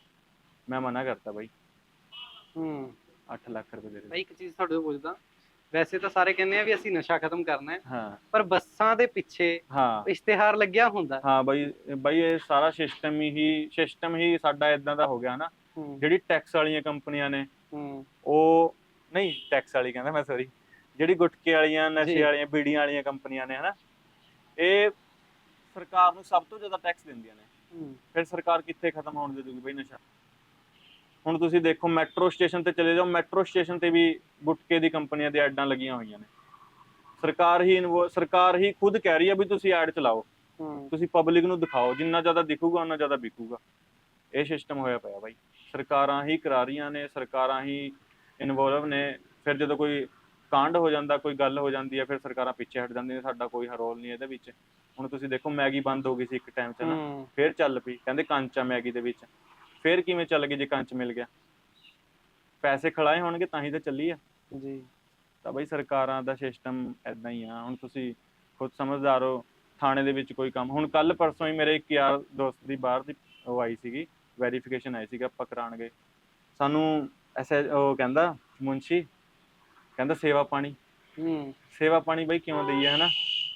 ਮੈਂ ਮਨਾ ਕਰਤਾ ਬਈ। ਹੂੰ। 8 ਲੱਖ ਰੁਪਏ ਦੇ ਰਹੇ। ਬਾਈ ਇੱਕ ਚੀਜ਼ ਤੁਹਾਡੇ ਤੋਂ ਪੁੱਛਦਾ ਵੈਸੇ ਤਾਂ ਸਾਰੇ ਕਹਿੰਦੇ ਆ ਵੀ ਅਸੀਂ ਨਸ਼ਾ ਖਤਮ ਕਰਨਾ ਹੈ ਹਾਂ। ਪਰ ਬੱਸਾਂ ਦੇ ਪਿੱਛੇ ਹਾਂ। ਇਸ਼ਤਿਹਾਰ ਲੱਗਿਆ ਹੁੰਦਾ ਹਾਂ। ਬਈ ਬਈ ਇਹ ਸਾਰਾ ਸਿਸਟਮ ਹੀ ਸਿਸਟਮ ਹੀ ਸਾਡਾ ਇਦਾਂ ਦਾ ਹੋ ਗਿਆ ਨਾ। ਹੂੰ। ਜਿਹੜੀ ਟੈਕਸ ਵਾਲੀਆਂ ਕੰਪਨੀਆਂ ਨੇ ਉਹ ਨਹੀਂ ਟੈਕਸ ਵਾਲੀ ਕਹਿੰਦਾ ਮੈਂ ਸੌਰੀ ਜਿਹੜੀ ਗੁਟਕੇ ਵਾਲੀਆਂ। ਨਸ਼ੇ ਵਾਲੀਆਂ ਬੀੜੀਆਂ ਵਾਲੀਆਂ ਕੰਪਨੀਆਂ ਨੇ ਹਨਾ ਇਹ ਸਰਕਾਰ ਨੂੰ ਸਭ ਤੋਂ ਜ਼ਿਆਦਾ ਟੈਕਸ ਦਿੰਦੀਆਂ ਨੇ। ਫਿਰ ਸਰਕਾਰ ਕਿੱਥੇ ਖਤਮ ਹੋਣ ਦੇ ਦੂਗੀ ਬਈ ਨਸ਼ਾ? ਹੁਣ ਤੁਸੀਂ ਦੇਖੋ ਮੈਟਰੋ ਸਟੇਸ਼ਨ ਤੇ ਚਲੇ ਜਾਓ ਮੈਟਰੋ ਸਟੇਸ਼ਨ ਤੇ ਵੀ ਗੁਟਕੇ ਦੀ ਕੰਪਨੀਆਂ ਦੇ ਐਡਾਂ ਲੱਗੀਆਂ ਹੋਈਆਂ ਨੇ। ਸਰਕਾਰ ਹੀ ਸਰਕਾਰ ਹੀ ਖੁਦ ਕਹਿ ਰਹੀ ਹੈ ਵੀ ਤੁਸੀਂ ਐਡ ਚਲਾਓ। ਤੁਸੀਂ ਪਬਲਿਕ ਨੂੰ ਦਿਖਾਓ ਜਿੰਨਾ ਜ਼ਿਆਦਾ ਦਿਖੂਗਾ ਉਹਨਾਂ ਜ਼ਿਆਦਾ ਵਿਕੂਗਾ। ਇਹ ਸਿਸਟਮ ਹੋਇਆ ਪਿਆ ਬਾਈ। ਸਰਕਾਰਾਂ ਹੀ ਕਰਾ ਰਹੀਆਂ ਨੇ ਸਰਕਾਰਾਂ ਹੀ ਇਨਵੋਲਵ ਨੇ। ਫਿਰ ਜਦੋਂ ਕੋਈ ਕਾਂਡ ਹੋ ਜਾਂਦਾ ਕੋਈ ਗੱਲ ਹੋ ਜਾਂਦੀ ਹੈ ਫਿਰ ਸਰਕਾਰਾਂ ਪਿੱਛੇ ਹਟ ਜਾਂਦੀਆਂ ਨੇ ਸਾਡਾ ਕੋਈ ਰੋਲ ਨਹੀਂ ਇਹਦੇ ਵਿੱਚ। ਹੁਣ ਤੁਸੀਂ ਦੇਖੋ ਮੈਗੀ ਬੰਦ ਹੋ ਗਈ ਸੀ ਇੱਕ ਟਾਈਮ 'ਚ ਨਾ ਹੂੰ। ਫੇਰ ਚੱਲ ਪਈ। ਕਹਿੰਦੇ ਕੰਚ ਆ ਮੈਗੀ ਦੇ ਵਿੱਚ। ਫੇਰ ਕਿਵੇਂ ਚੱਲ ਗਈ ਜੇ ਕੰਚ ਮਿਲ ਗਿਆ? ਪੈਸੇ ਖੜਾਏ ਹੋਣਗੇ ਤਾਂ ਹੀ ਤਾਂ ਚੱਲੀ ਆ। ਜੀ। ਤਾਂ ਬਈ ਸਰਕਾਰਾਂ ਦਾ ਸਿਸਟਮ ਐਦਾਂ ਹੀ ਆ। ਹੁਣ ਤੁਸੀਂ ਖੁਦ ਸਮਝਦਾਰ ਹੋ ਥਾਣੇ ਦੇ ਵਿੱਚ ਕੋਈ ਕੰਮ। ਹੁਣ ਕੱਲ ਪਰਸੋਂ ਹੀ ਮੇਰੇ ਇੱਕ ਯਾਰ ਦੋਸਤ ਦੀ ਬਾਹਰ ਦੀ ਉਹ ਆਈ ਸੀਗੀ। ਵੈਰੀਫਿਕੇਸ਼ਨ ਆਈ ਸੀਗਾ ਆਪਾਂ ਕਰਾਣ ਗਏ। ਸਾਨੂੰ ਐਸੇ ਉਹ ਕਹਿੰਦਾ ਮੁੰਸ਼ੀ ਕਹਿੰਦਾ ਸੇਵਾ ਪਾਣੀ। ਹੂੰ। ਸੇਵਾ ਪਾਣੀ ਬਈ ਕਿਉਂ ਦਈਏ ਹਨਾ?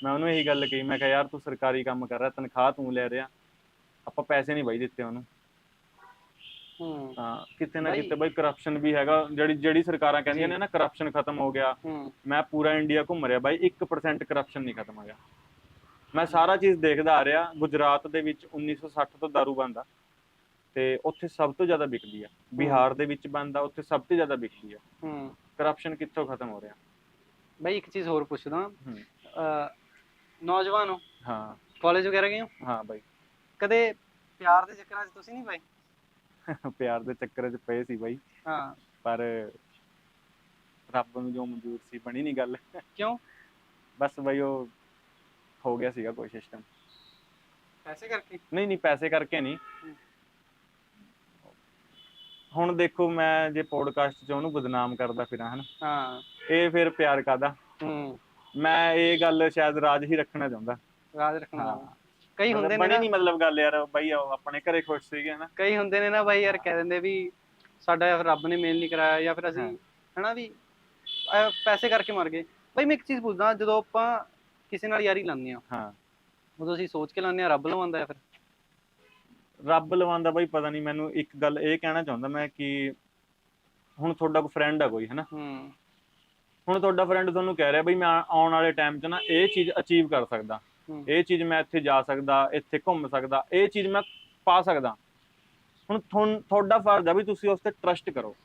ਮੈਂ ਉਹਨੂੰ ਇਹੀ ਗੱਲ ਕਹੀ ਮੈਂ ਕਿਹਾ ਯਾਰ ਤੂੰ ਸਰਕਾਰੀ ਕੰਮ ਕਰ ਰਿਹਾ ਤਨਖਾਹ ਤੂੰ ਲੈ ਰਿਹਾ। ਆਪਾਂ ਪੈਸੇ ਨਹੀਂ ਬਾਈ ਦਿੱਤੇ ਉਹਨੂੰ। ਹੂੰ। ਤਾਂ ਕਿਤੇ ਨਾ ਕਿਤੇ ਬਈ ਕਰਪਸ਼ਨ ਵੀ ਹੈਗਾ। ਜਿਹੜੀ ਜਿਹੜੀ ਸਰਕਾਰਾਂ ਕਹਿੰਦੀਆਂ ਨੇ ਨਾ ਕਰਪਸ਼ਨ ਖਤਮ ਹੋ ਗਿਆ। ਹੂੰ। ਮੈਂ ਪੂਰਾ ਇੰਡੀਆ ਘੁੰਮ ਰਿਹਾ ਬਾਈ 1% ਕਰਪਸ਼ਨ ਨਹੀਂ ਖਤਮ ਹੋਇਆ ਮੈਂ ਸਾਰਾ ਚੀਜ਼ ਦੇਖਦਾ ਆ ਰਿਹਾ ਗੁਜਰਾਤ ਦੇ ਵਿੱਚ 1960 ਤੋਂ ਦਾਰੂ ਬੰਦ ਆ ਤੇ ਉੱਥੇ ਸਭ ਤੋਂ ਜ਼ਿਆਦਾ ਵਿਕਦੀ ਆ। ਬਿਹਾਰ ਦੇ ਵਿੱਚ ਬੰਦ ਉੱਥੇ ਸਭ ਤੋਂ ਜ਼ਿਆਦਾ ਵਿਕਦੀ ਆ। ਹੂੰ। ਕਰਪਸ਼ਨ ਕਿੱਥੋਂ ਖਤਮ ਹੋ ਰਿਹਾ? ਬਾਈ ਇੱਕ ਚੀਜ਼ ਹੋਰ ਪੁੱਛਦਾ ਹੂੰ। ਅ ਨੌਜਵਾਨ ਹੋ? ਹਾਂ। ਕਾਲਜ ਵਗੈਰਾ ਗਏ ਹੋ? ਹਾਂ ਬਾਈ। ਕਦੇ ਪਿਆਰ ਦੇ ਚੱਕਰਾਂ 'ਚ ਤੁਸੀਂ ਨਹੀਂ ਪਏ? ਪਿਆਰ ਦੇ ਚੱਕਰ 'ਚ ਪਏ ਸੀ ਬਾਈ। ਹਾਂ। ਪਰ ਰੱਬ ਨੂੰ ਜੋ ਮਨਜ਼ੂਰ ਸੀ ਬਣੀ ਨਹੀਂ ਗੱਲ। ਕਿਉਂ? ਬਸ ਬਾਈ ਉਹ ਹੋ ਗਿਆ ਸੀਗਾ ਕੋਈ ਸਿਸਟਮ ਪੈਸੇ ਕਰਕੇ? ਨਹੀਂ ਨਹੀਂ ਪੈਸੇ ਕਰਕੇ ਨਹੀਂ। ਹੁਣ ਦੇਖੋ ਮੈਂ ਜੇ ਪੋਡਕਾਸਟ 'ਚ ਉਹਨੂੰ ਬਦਨਾਮ ਕਰਦਾ ਫਿਰਾਂ ਹਨ? ਹਾਂ। ਇਹ ਫਿਰ ਪਿਆਰ ਹੂੰ। ਮੈਂ ਇਹ ਗੱਲ ਸ਼ਾਇਦ ਰਾਜ ਹੀ ਰੱਖਣਾ ਚਾਹੁੰਦਾ। ਰਾਜ ਰੱਖਣਾ ਹਾਂ। ਕਈ ਹੁੰਦੇ ਨੇ ਬਣੀ ਨਾ ਨਹੀਂ ਮਤਲਬ ਗੱਲ ਯਾਰ ਬਾਈ ਆਪਣੇ ਘਰੇ ਖੁਸ਼ ਸੀਗੇ ਨਾ ਕਈ ਹੁੰਦੇ ਨੇ ਨਾ ਬਾਈ ਯਾਰ ਕਹਿ ਦਿੰਦੇ ਵੀ ਸਾਡਾ ਰੱਬ ਨੇ ਮੇਲ ਨਹੀਂ ਕਰਾਇਆ ਜਾਂ ਫਿਰ ਅਸੀਂ ਹਾਂ। ਹਨਾ ਵੀ ਪੈਸੇ ਕਰਕੇ ਮਰ ਗਏ। ਬਾਈ ਮੈਂ ਇੱਕ ਚੀਜ਼ ਪੁੱਛਦਾ ਜਦੋਂ ਆਪਾਂ ਕਿਸੇ ਨਾਲ ਯਾਰੀ ਲਾਉਂਦੇ ਆ ਹਾਂ। ਉਦੋਂ ਅਸੀਂ ਸੋਚ ਕੇ ਲਾਉਂਦੇ ਆ ਰੱਬ ਲਵਾਉਂਦਾ ਜਾਂ ਫਿਰ। ਰੱਬ ਲਵਾਉਂਦਾ ਬਾਈ ਪਤਾ ਨਹੀਂ ਮੈਨੂੰ ਇੱਕ ਗੱਲ ਇਹ ਕਹਿਣਾ ਚਾਹੁੰਦਾ ਮੈਂ ਕਿ ਹੁਣ ਤੁਹਾਡਾ ਕੋਈ ਫਰੈਂਡ ਆ ਕੋਈ ਹਨਾ? ਹੂੰ। ਹੁਣ ਤੁਹਾਡਾ ਫਰੈਂਡ ਤੁਹਾਨੂੰ ਕਹਿ ਰਿਹਾ ਬਈ ਮੈਂ ਆਉਣ ਵਾਲੇ ਟਾਈਮ 'ਚ ਨਾ ਇਹ ਚੀਜ਼ ਅਚੀਵ ਕਰ ਸਕਦਾ। ਇਹ ਚੀਜ਼ ਮੈਂ ਇੱਥੇ ਜਾ ਸਕਦਾ ਇੱਥੇ ਘੁੰਮ ਸਕਦਾ ਇਹ ਚੀਜ਼ ਮੈਂ ਪਾ ਸਕਦਾ। ਹੁਣ ਤੁਹਾਡਾ ਫਰਜ਼ ਆ ਵੀ ਤੁਸੀਂ ਉਸ ਤੇ ਟਰਸਟ ਕਰੋ।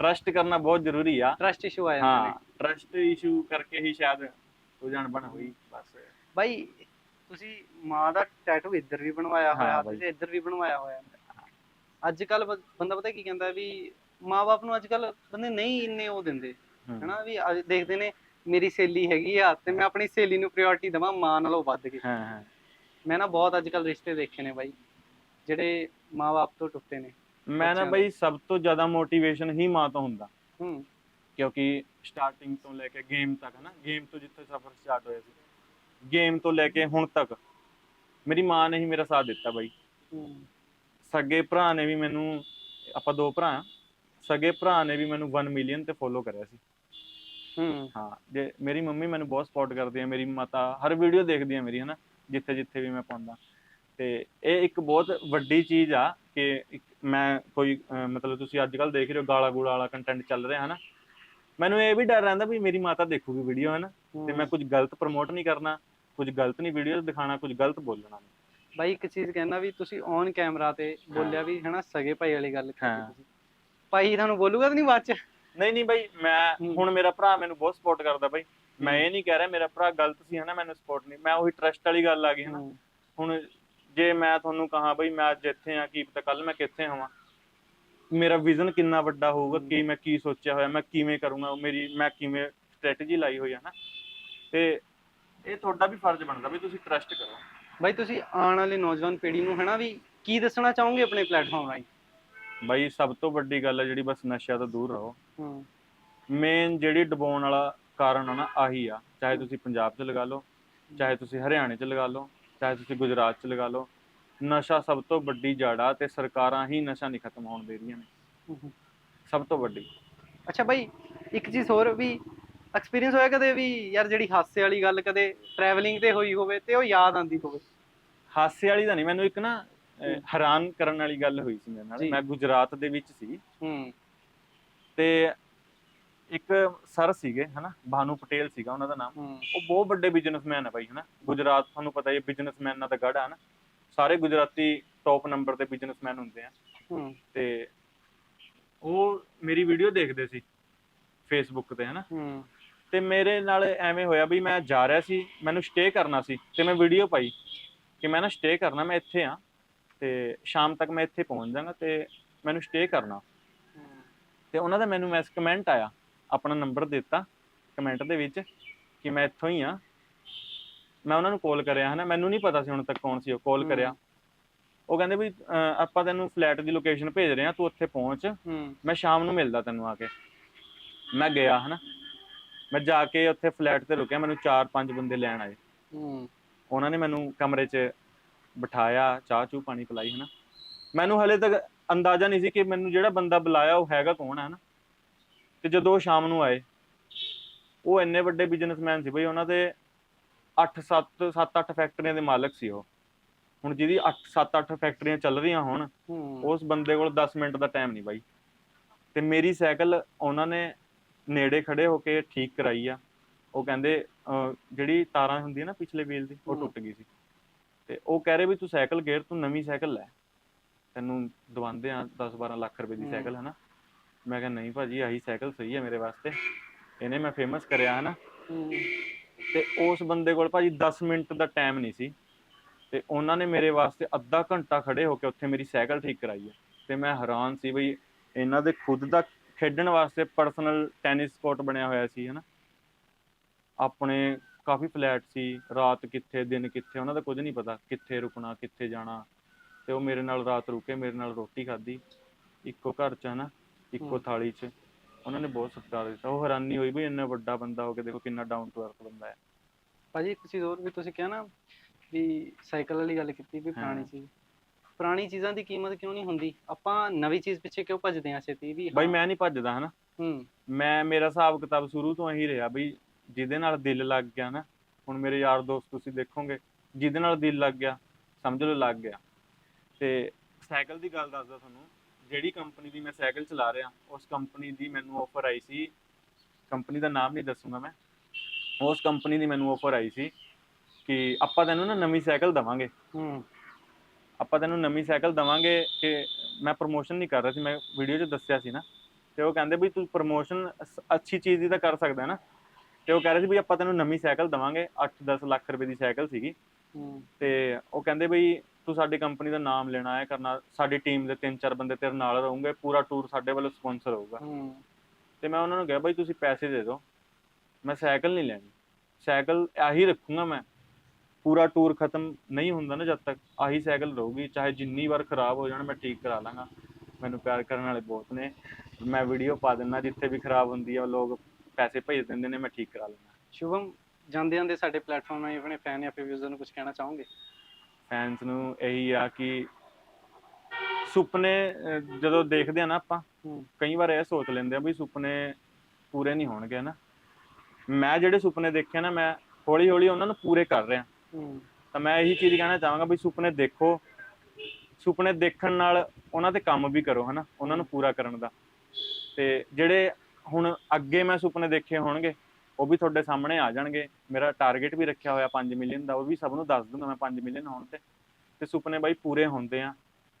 ਟਰਸਟ ਕਰਨਾ ਬਹੁਤ ਜ਼ਰੂਰੀ ਆ। ਟਰਸਟ ਇਸ਼ੂ ਆ ਜਾਂਦਾ ਹਾਂ ਟਰਸਟ ਇਸ਼ੂ ਕਰਕੇ ਹੀ ਸ਼ਾਇਦ ਉਲਝਣ ਬਣ ਹੋਈ ਬਸ। ਬਾਈ ਤੁਸੀਂ ਮਾਂ ਦਾ ਟੈਟੂ ਇੱਧਰ ਵੀ ਬਣਵਾਇਆ ਹੋਇਆ। ਤੇ ਇੱਧਰ ਵੀ ਬਣਵਾਇਆ ਹੋਇਆ ਅੱਜ ਕੱਲ ਬੰਦਾ ਪਤਾ ਕੀ ਕਹਿੰਦਾ ਵੀ ਮਾਪੇ ਨੂੰ ਅੱਜ ਕੱਲ ਬੰਦੇ ਨਹੀਂ ਇੰਨੇ ਉਹ ਦਿੰਦੇ ਹਨਾ ਵੀ ਅੱਜ ਦੇਖਦੇ ਨੇ ਮੇਰੀ ਸਹੇਲੀ ਹੈਗੀ ਆ ਤੇ ਮੈਂ ਆਪਣੀ ਸਹੇਲੀ ਨੂੰ ਪ੍ਰਾਇੋਰਟੀ ਦਵਾਂ ਮਾਂ ਨਾਲੋਂ ਵੱਧ ਕੇ। ਹਾਂ ਹਾਂ। ਮੈਂ ਨਾ ਬਹੁਤ ਅੱਜ ਕੱਲ ਰਿਸ਼ਤੇ ਦੇਖੇ ਨੇ ਬਾਈ ਜਿਹੜੇ ਮਾਪੇ ਤੋਂ ਟੁੱਟੇ ਨੇ। ਮੈਂ ਨਾ। ਬਈ ਸਭ ਤੋਂ ਜ਼ਿਆਦਾ ਮੋਟੀਵੇਸ਼ਨ ਹੀ ਮਾਂ ਤੋਂ ਹੁੰਦਾ। ਹੂੰ। ਕਿਉਂਕਿ ਸਟਾਰਟਿੰਗ ਤੋਂ ਲੈ ਕੇ ਗੇਮ ਤੱਕ ਨਾ ਗੇਮ ਤੋਂ ਜਿੱਥੇ ਸਫ਼ਰ ਸਟਾਰਟ ਹੋਇਆ ਸੀ ਗੇਮ ਤੋਂ ਲੈ ਕੇ ਹੁਣ ਤੱਕ। ਮੇਰੀ ਮਾਂ ਨੇ ਹੀ ਮੇਰਾ ਸਾਥ ਦਿੱਤਾ ਬਾਈ। ਸਗੇ ਭਰਾ ਨੇ ਵੀ ਮੈਨੂੰ ਆਪਾਂ ਦੋ ਭਰਾ ਆ ਸਗੇ ਭਰਾ ਨੇ ਵੀ ਮੈਨੂੰ 1 ਮਿਲੀਅਨ ਤੇ ਫੋਲੋ ਕਰਿਆ ਸੀ। ਹੂੰ। ਹਾਂ ਜੇ ਮੇਰੀ ਮੰਮੀ ਮੈਨੂੰ ਬਹੁਤ ਸਪੋਰਟ ਕਰਦੀ ਹੈ ਮੇਰੀ ਮਾਤਾ ਹਰ ਵੀਡੀਓ ਦੇਖਦੀ ਹੈ ਮੇਰੀ ਹਨਾ ਜਿੱਥੇ ਜਿੱਥੇ ਵੀ ਮੈਂ ਪਾਉਂਦਾ। ਤੇ ਇਹ ਇੱਕ ਬਹੁਤ ਵੱਡੀ ਚੀਜ਼ ਆ ਕਿ ਮੈਂ ਕੋਈ ਮਤਲਬ ਤੁਸੀਂ ਅੱਜ ਕੱਲ ਦੇਖ ਰਹੇ ਹੋ ਗਾਲਾ ਗੂਲਾ ਵਾਲਾ ਕੰਟੈਂਟ ਚੱਲ ਰਿਹਾ ਹਨਾ। ਮੈਨੂੰ ਇਹ ਵੀ ਡਰ ਰਹਿੰਦਾ ਵੀ ਮੇਰੀ ਮਾਤਾ ਦੇਖੂਗੀ ਵੀਡੀਓ ਹਨਾ ਤੇ ਮੈਂ ਕੁਝ ਗਲਤ ਪ੍ਰਮੋਟ ਨਹੀਂ ਕਰਨਾ। ਕੁਝ ਗਲਤ ਨਹੀਂ ਵੀਡੀਓ ਦਿਖਾਣਾ ਕੁਝ ਗਲਤ ਬੋਲਣਾ। ਨਹੀਂ ਬਾਈ ਇੱਕ ਚੀਜ਼ ਕਹਿਣਾ ਵੀ ਤੁਸੀਂ ਔਨ ਕੈਮਰਾ ਤੇ ਬੋਲਿਆ ਵੀ ਹਨਾ ਸਗੇ ਭਾਈ ਵਾਲੀ ਗੱਲ ਕੀਤੀ ਹਾਂ। ਤੁਸੀਂ। ਭਾਈ ਤੁਹਾਨੂੰ ਬੋਲੂਗਾ ਤਾਂ ਨਹੀਂ ਬਾਅਦ ਚ? ਨਹੀਂ ਨਹੀਂ ਬਾਈ ਮੈਂ ਹੂੰ। ਹੁਣ ਮੇਰਾ ਭਰਾ ਮੈਨੂੰ ਬਹੁਤ ਸਪੋਰਟ ਕਰਦਾ ਬਾਈ। ਮੈਂ ਇਹ ਨਹੀਂ ਕਹਿ ਰਿਹਾ ਮੇਰਾ ਭਰਾ ਗਲਤ ਸੀ ਹਨਾ ਮੈਨੂੰ ਸਪੋਰਟ ਨਹੀਂ। ਮੈਂ ਉਹੀ ਟਰਸਟ ਵਾਲੀ ਗੱਲ ਆ ਗਈ ਹਨਾ। ਹੂੰ। ਹੁਣ ਜੇ ਮੈਂ ਤੁਹਾਨੂੰ ਕਹਾਂ ਬਈ ਮੈਂ ਅੱਜ ਇੱਥੇ ਆ ਕੀ ਪਤਾ ਕੱਲ ਮੈਂ ਕਿੱਥੇ ਹੋਵਾਂ। ਮੇਰਾ ਵਿਜ਼ਨ ਕਿੰਨਾ ਵੱਡਾ ਹੋਊਗਾ ਕੀ ਮੈਂ ਕੀ ਸੋਚਿਆ ਹੋਇਆ ਮੈਂ ਕਿਵੇਂ ਕਰੂੰਗਾ ਮੇਰੀ ਮੈਂ ਕਿਵੇਂ ਸਟ੍ਰੈਟਜੀ ਲਾਈ ਹੋਈ ਹੈ ਨਾ ਤੇ ਇਹ ਤੁਹਾਡਾ ਵੀ ਫਰਜ਼ ਬਣਦਾ ਵੀ ਤੁਸੀਂ ਟਰਸਟ ਕਰੋ। ਬਾਈ ਤੁਸੀਂ ਆਉਣ ਵਾਲੀ ਨੌਜਵਾਨ ਪੀੜ੍ਹੀ ਨੂੰ ਹਨਾ ਵੀ ਕੀ ਦੱਸਣਾ ਚਾਹੋਗੇ ਆਪਣੇ ਪਲੇਟਫਾਰਮ ਰਾਹੀਂ? ਬਾਈ ਸਭ ਤੋਂ ਵੱਡੀ ਗੱਲ ਹੈ ਜਿਹੜੀ ਬਸ ਨਸ਼ਿਆਂ ਤੋਂ ਦੂਰ ਰਹੋ। ਹੂੰ। ਮੇਨ ਜਿਹੜੀ ਡਬਾਉਣ ਵਾਲਾ ਕਾਰਨ ਆ ਨਾ ਆਹੀ ਆ। ਚਾਹੇ ਤੁਸੀਂ ਪੰਜਾਬ 'ਚ ਲਗਾ ਲਓ ਚਾਹੇ ਤੁਸੀਂ ਹਰਿਆਣੇ 'ਚ ਲਗਾ ਲਓ ਚਾਹੇ ਤੁਸੀਂ ਗੁਜਰਾਤ 'ਚ ਲਗਾ ਲਓ ਨਸ਼ਾ ਸਭ ਤੋਂ ਵੱਡੀ ਜੜ ਤੇ ਸਰਕਾਰਾਂ ਹੀ ਨਸ਼ਾ ਨਹੀਂ ਖਤਮ ਹੋਣ ਦੇ ਰਹੀਆਂ ਨੇ। ਸਭ ਤੋਂ ਵੱਡੀ। ਅੱਛਾ ਬਾਈ ਇੱਕ ਚੀਜ਼ ਹੋਰ ਵੀ ਐਕਸਪੀਰੀਅੰਸ ਹੋਇਆ ਕਦੇ ਵੀ ਯਾਰ ਜਿਹੜੀ ਹਾਸੇ ਵਾਲੀ ਗੱਲ ਕਦੇ ਟਰੈਵਲਿੰਗ ਤੇ ਹੋਈ ਹੋਵੇ ਤੇ ਉਹ ਯਾਦ ਆਂਦੀ ਹੋਵੇ? ਹਾਸੇ ਵਾਲੀ ਤਾਂ ਨਹੀਂ ਮੈਨੂੰ ਇੱਕ ਨਾ ਅਹ, ਹੈਰਾਨ ਕਰਨ ਵਾਲੀ ਗੱਲ ਹੋਈ ਸੀ ਮੇਰੇ ਨਾਲ। ਜੀ। ਮੈਂ ਗੁਜਰਾਤ ਦੇ ਵਿੱਚ ਸੀ। ਹੂੰ। ਤੇ ਇੱਕ ਸਰ ਸੀਗੇ ਹਨਾ ਭਾਨੂ ਪਟੇਲ ਸੀਗਾ ਉਹਨਾਂ ਦਾ ਨਾਮ। ਹੂੰ। ਉਹ ਬਹੁਤ ਵੱਡੇ ਬਿਜ਼ਨਸਮੈਨ ਹੈ ਬਾਈ ਹਨਾ। ਗੁਜਰਾਤ ਤੁਹਾਨੂੰ ਪਤਾ ਹੀ ਹੈ ਬਿਜ਼ਨਸਮੈਨਾਂ ਦਾ ਗੜ ਨਾ ਸਾਰੇ ਗੁਜਰਾਤੀ ਟੌਪ ਨੰਬਰ ਦੇ ਬਿਜ਼ਨਸਮੈਨ ਹੁੰਦੇ ਆ। ਹੂੰ। ਤੇ ਉਹ ਮੇਰੀ ਵੀਡੀਓ ਦੇਖਦੇ ਸੀ ਫੇਸਬੁੱਕ ਤੇ ਹਨਾ। ਹੂੰ। ਤੇ ਮੇਰੇ ਨਾਲ ਐਵੇਂ ਹੋਇਆ ਵੀ ਮੈਂ ਜਾ ਰਿਹਾ ਸੀ ਮੈਨੂੰ ਸਟੇ ਕਰਨਾ ਸੀ ਤੇ ਮੈਂ ਵੀਡੀਓ ਪਾਈ ਕਿ ਮੈਂ ਨਾ ਸਟੇ ਕਰਨਾ ਮੈਂ ਇੱਥੇ ਆ ਤੇ ਸ਼ਾਮ ਤੱਕ ਮੈਂ ਇੱਥੇ ਪਹੁੰਚ ਜਾਵਾਂਗਾ ਤੇ ਮੈਨੂੰ ਸਟੇ ਕਰਨਾ। ਤੇ ਉਹਨਾਂ ਦਾ ਮੈਨੂੰ ਮੈਸ ਕਮੈਂਟ ਆਇਆ ਆਪਣਾ ਨੰਬਰ ਦਿੱਤਾ ਕਮੈਂਟ ਦੇ ਵਿੱਚ ਕਿ ਮੈਂ ਇੱਥੋਂ ਹੀ ਆ। ਮੈਂ ਉਹਨਾਂ ਨੂੰ ਕਾਲ ਕਰਿਆ ਹਨਾ ਮੈਨੂੰ ਨਹੀਂ ਪਤਾ ਸੀ ਹੁਣ ਤੱਕ ਕੌਣ ਸੀ ਉਹ ਕਾਲ। ਕਰਿਆ। ਉਹ ਕਹਿੰਦੇ ਵੀ ਆਪਾਂ ਤੈਨੂੰ ਫਲੈਟ ਦੀ ਲੋਕੇਸ਼ਨ ਭੇਜ ਰਹੇ ਆ ਤੂੰ ਉੱਥੇ ਪਹੁੰਚ। ਮੈਂ ਸ਼ਾਮ ਨੂੰ ਮਿਲਦਾ ਤੈਨੂੰ ਆ ਕੇ। ਮੈਂ ਗਿਆ ਹਨਾ। ਮੈਂ ਜਾ ਕੇ ਉੱਥੇ ਫਲੈਟ ਤੇ ਰੁਕਿਆ ਮੈਨੂੰ ਚਾਰ ਪੰਜ ਬੰਦੇ ਲੈਣ ਆਏ। ਹੂੰ। ਉਹਨਾਂ ਨੇ ਮੈਨੂੰ ਕਮਰੇ 'ਚ ਬਿਠਾਇਆ ਚਾਹ ਚੂ ਪਾਣੀ ਪਿਲਾਈ ਹਨਾ। ਮੈਨੂੰ ਹਲੇ ਤੱਕ ਅੰਦਾਜ਼ਾ ਨਹੀਂ ਸੀ ਕਿ ਮੈਨੂੰ ਜਿਹੜਾ ਬੰਦਾ ਬੁਲਾਇਆ ਉਹ ਹੈਗਾ ਕੌਣ ਹੈ ਹਨਾ। ਤੇ ਜਦੋਂ ਉਹ ਸ਼ਾਮ ਨੂੰ ਆਏ ਉਹ ਇੰਨੇ ਵੱਡੇ ਬਿਜ਼ਨਸਮੈਨ ਸੀ ਬਈ ਉਹਨਾਂ ਦੇ 8 7 7 8 ਫੈਕਟਰੀਆਂ ਦੇ ਮਾਲਕ ਸੀ ਉਹ। ਹੁਣ ਜਿਹਦੀ 8 7 8 ਫੈਕਟਰੀਆਂ ਚੱਲ ਰਹੀਆਂ ਹੋਣ ਉਸ ਬੰਦੇ ਕੋਲ 10 ਮਿੰਟ ਦਾ ਟਾਈਮ ਨਹੀਂ ਬਾਈ। ਤੇ ਮੇਰੀ ਸਾਈਕਲ ਉਹਨਾਂ ਨੇ ਨੇੜੇ ਖੜੇ ਹੋ ਕੇ ਠੀਕ ਕਰਾਈ ਆ। ਉਹ ਕਹਿੰਦੇ ਅਹ, ਜਿਹੜੀ ਤਾਰਾਂ ਹੁੰਦੀ ਹੈ ਨਾ ਪਿਛਲੇ ਵੀਲ ਦੀ ਉਹ। ਟੁੱਟ ਗਈ ਸੀ। ਤੇ ਉਹ ਕਹਿ ਰਹੇ ਵੀ ਤੂੰ ਸਾਈਕਲ ਗੇਰ ਤੂੰ ਨਵੀਂ ਸਾਈਕਲ ਲੈ। ਤੈਨੂੰ ਦਵਾਉਂਦੇ ਆ 10 12 ਲੱਖ ਰੁਪਏ ਦੀ। ਸਾਈਕਲ ਹੈ ਨਾ ਮੈਂ ਕਿਹਾ ਨਹੀਂ ਭਾਜੀ ਆਹੀ ਸਾਈਕਲ ਸਹੀ ਹੈ ਮੇਰੇ ਵਾਸਤੇ। ਇਹਨੇ ਮੈਂ ਫੇਮਸ ਕਰਿਆ ਹੈ ਨਾ ਹੂੰ। ਤੇ ਉਸ ਬੰਦੇ ਕੋਲ ਭਾਜੀ 10 ਮਿੰਟ ਦਾ ਟਾਈਮ ਨਹੀਂ ਸੀ। ਤੇ ਉਹਨਾਂ ਨੇ ਮੇਰੇ ਵਾਸਤੇ ਅੱਧਾ ਘੰਟਾ ਖੜੇ ਹੋ ਕੇ ਉੱਥੇ ਮੇਰੀ ਸਾਈਕਲ ਠੀਕ ਕਰਾਈ ਹੈ ਤੇ ਮੈਂ ਹੈਰਾਨ ਸੀ ਬਈ ਇਹਨਾਂ ਦੇ ਖੁਦ ਦਾ ਖੇਡਣ ਵਾਸਤੇ ਪਰਸਨਲ ਟੈਨਿਸ ਕੋਰਟ ਬਣਿਆ ਹੋਇਆ ਸੀ ਹਨਾ? ਆਪਣੇ ਕਾਫੀ ਫਲੈਟ ਸੀ ਰਾਤ ਕਿੱਥੇ ਦਿਨ ਕਿੱਥੇ ਉਹਨਾਂ ਦਾ ਕੁਝ ਨਹੀਂ ਪਤਾ ਕਿੱਥੇ ਰੁਕਣਾ ਕਿੱਥੇ ਜਾਣਾ। ਤੇ ਉਹ ਮੇਰੇ ਨਾਲ ਰਾਤ ਰੁਕੇ ਮੇਰੇ ਨਾਲ ਰੋਟੀ ਖਾਧੀ ਇੱਕੋ ਘਰ 'ਚ ਹਨਾ? ਇੱਕੋ। ਥਾਲੀ 'ਚ। ਉਹਨਾਂ ਨੇ ਬਹੁਤ ਸਤਿਕਾਰ ਦਿੱਤਾ। ਉਹ ਹੈਰਾਨੀ ਹੋਈ ਵੀ ਇੰਨਾ ਵੱਡਾ ਬੰਦਾ ਹੋ ਕੇ ਦੇਖੋ ਕਿੰਨਾ ਡਾਊਨ ਟੂ ਅਰਥ ਬੰਦਾ ਹੈ। ਭਾਜੀ ਇੱਕ ਚੀਜ਼ ਹੋਰ ਵੀ ਤੁਸੀਂ ਕਿਹਾ ਨਾ ਵੀ ਸਾਈਕਲ ਵਾਲੀ ਗੱਲ ਕੀਤੀ ਵੀ ਪੁਰਾਣੀ ਹਾਂ। ਪੁਰਾਣੀ ਚੀਜ਼ਾਂ ਦੀ ਕੀਮਤ ਕਿਉਂ ਨਹੀਂ ਹੁੰਦੀ? ਆਪਾਂ ਨਵੀਂ ਚੀਜ਼ ਪਿੱਛੇ ਕਿਉਂ ਭੱਜਦੇ ਆ ਛੇਤੀ? ਵੀ ਬਾਈ ਮੈਂ ਨਹੀਂ ਭੱਜਦਾ ਹਨਾ? ਹੂੰ। ਮੈਂ ਮੇਰਾ ਹਿਸਾਬ ਕਿਤਾਬ ਸ਼ੁਰੂ ਤੋਂ ਇਹੀ ਰਿਹਾ ਬਈ ਜਿਹਦੇ ਨਾਲ ਦਿਲ ਲੱਗ ਗਿਆ ਨਾ ਹੁਣ ਮੇਰੇ ਯਾਰ ਦੋਸਤ ਤੁਸੀਂ ਦੇਖੋਗੇ ਜਿਹਦੇ ਨਾਲ ਦਿਲ ਲੱਗ ਗਿਆ ਸਮਝ ਲਓ ਲੱਗ ਗਿਆ। ਤੇ ਸਾਈਕਲ ਦੀ ਗੱਲ ਦੱਸਦਾ ਤੁਹਾਨੂੰ ਜਿਹੜੀ ਕੰਪਨੀ ਦੀ ਮੈਂ ਸਾਈਕਲ ਚਲਾ ਰਿਹਾ ਉਸ ਕੰਪਨੀ ਦੀ ਮੈਨੂੰ ਆਫਰ ਆਈ ਸੀ। ਕੰਪਨੀ ਦਾ ਨਾਮ ਨਹੀਂ ਦੱਸੂਗਾ ਮੈਂ। ਉਸ ਕੰਪਨੀ ਦੀ ਮੈਨੂੰ ਆਫਰ ਆਈ ਸੀ ਕਿ ਆਪਾਂ ਤੈਨੂੰ ਨਾ ਨਵੀਂ ਸਾਈਕਲ ਦਵਾਂਗੇ। ਹੂੰ। ਆਪਾਂ ਤੈਨੂੰ ਨਵੀਂ ਸਾਈਕਲ ਦਵਾਂਗੇ ਕਿ ਮੈਂ ਪ੍ਰੋਮੋਸ਼ਨ ਨਹੀਂ ਕਰ ਰਿਹਾ ਸੀ ਮੈਂ ਵੀਡੀਓ 'ਚ ਦੱਸਿਆ ਸੀ ਨਾ। ਤੇ ਉਹ ਕਹਿੰਦੇ ਵੀ ਤੂੰ ਪ੍ਰੋਮੋਸ਼ਨ ਅੱਛੀ ਚੀਜ਼ ਦੀ ਤਾਂ ਕਰ ਸਕਦਾ ਹੈ ਨਾ। ਤੇ ਉਹ ਕਹਿ ਰਹੇ ਸੀ ਵੀ ਆਪਾਂ ਤੈਨੂੰ ਨਵੀਂ ਸਾਈਕਲ ਦਵਾਂਗੇ 8-10 ਲੱਖ ਰੁਪਏ ਦੀ ਸਾਈਕਲ ਸੀਗੀ। ਤੇ ਉਹ ਕਹਿੰਦੇ ਬਈ ਤੂੰ ਸਾਡੀ ਕੰਪਨੀ ਦਾ ਨਾਮ ਲੈਣਾ ਹੈ ਕਰਨਾ ਸਾਡੀ ਟੀਮ ਦੇ ਤਿੰਨ ਚਾਰ ਬੰਦੇ ਤੇਰੇ ਨਾਲ ਰਹੋਗੇ ਪੂਰਾ ਟੂਰ ਸਾਡੇ ਵੱਲੋਂ ਸਪਾਂਸਰ ਹੋਊਗਾ। ਤੇ ਮੈਂ ਉਹਨਾਂ ਨੂੰ ਕਿਹਾ ਬਈ ਤੁਸੀਂ ਪੈਸੇ ਦੇ ਦਿਓ ਮੈਂ ਸਾਈਕਲ ਨਹੀਂ ਲੈਣੀ ਸਾਈਕਲ ਆਹੀ ਰੱਖੂੰਗਾ ਮੈਂ ਪੂਰਾ ਟੂਰ ਖਤਮ ਨਹੀਂ ਹੁੰਦਾ ਨਾ ਜਦ ਤੱਕ ਆਹੀ ਸਾਈਕਲ ਰਹੂਗੀ ਚਾਹੇ ਜਿੰਨੀ ਵਾਰ ਖਰਾਬ ਹੋ ਜਾਣ ਮੈਂ ਠੀਕ ਕਰਾ ਲਾਂਗਾ। ਮੈਨੂੰ ਪਿਆਰ ਕਰਨ ਵਾਲੇ ਬਹੁਤ ਨੇ ਮੈਂ ਵੀਡੀਓ ਪਾ ਦਿੰਦਾ ਜਿੱਥੇ ਵੀ ਖਰਾਬ ਹੁੰਦੀ ਆ ਉਹ ਲੋਕ ਪੈਸੇ ਭੇਜ ਦਿੰਦੇ ਨੇ ਮੈਂ ਠੀਕ ਕਰਾ ਲੈਂਦਾ। ਸ਼ੁਭਮ ਜਾਂਦੇ ਜਾਂਦੇ ਸਾਡੇ ਪਲੇਟਫਾਰਮ ਨਾਲ ਆਪਣੇ ਫੈਨ ਜਾਂ ਫਿਰ ਯੂਜ਼ਰ ਨੂੰ ਕੁਝ ਕਹਿਣਾ ਚਾਹੋਗੇ? ਫੈਨਸ ਨੂੰ ਇਹੀ ਆ ਕਿ ਸੁਪਨੇ ਜਦੋਂ ਦੇਖਦੇ ਆ ਨਾ ਆਪਾਂ ਹੂੰ। ਕਈ ਵਾਰ ਇਹ ਸੋਚ ਲੈਂਦੇ ਆ ਵੀ ਸੁਪਨੇ ਪੂਰੇ ਨਹੀਂ ਹੋਣਗੇ ਨਾ ਮੈਂ ਜਿਹੜੇ ਸੁਪਨੇ ਦੇਖੇ ਨਾ ਮੈਂ ਹੌਲੀ ਹੌਲੀ ਉਹਨਾਂ ਨੂੰ ਪੂਰੇ ਕਰ ਰਿਹਾ। ਹੂੰ ਤਾਂ ਮੈਂ ਇਹੀ ਚੀਜ਼ ਕਹਿਣਾ ਚਾਹਾਂਗਾ ਵੀ ਸੁਪਨੇ ਦੇਖੋ। ਸੁਪਨੇ ਦੇਖਣ ਨਾਲ ਉਹਨਾਂ ਤੇ ਕੰਮ ਵੀ ਕਰੋ, ਹਨਾ? ਉਹਨਾਂ ਨੂੰ ਪੂਰਾ ਕਰਨ ਦਾ। ਤੇ ਜਿਹੜੇ ਹੁਣ ਅੱਗੇ ਮੈਂ ਸੁਪਨੇ ਦੇਖੇ ਹੋਣਗੇ, ਉਹ ਵੀ ਤੁਹਾਡੇ ਸਾਹਮਣੇ ਆ ਜਾਣਗੇ। ਮੇਰਾ ਟਾਰਗੇਟ ਵੀ ਰੱਖਿਆ ਹੋਇਆ 5 ਮਿਲੀਅਨ ਦਾ, ਉਹ ਵੀ ਸਭ ਨੂੰ ਦੱਸ ਦੂੰਗਾ ਮੈਂ 5 ਮਿਲੀਅਨ ਹੋਣ ਤੇ। ਤੇ ਸੁਪਨੇ ਬਾਈ ਪੂਰੇ ਹੁੰਦੇ ਆ।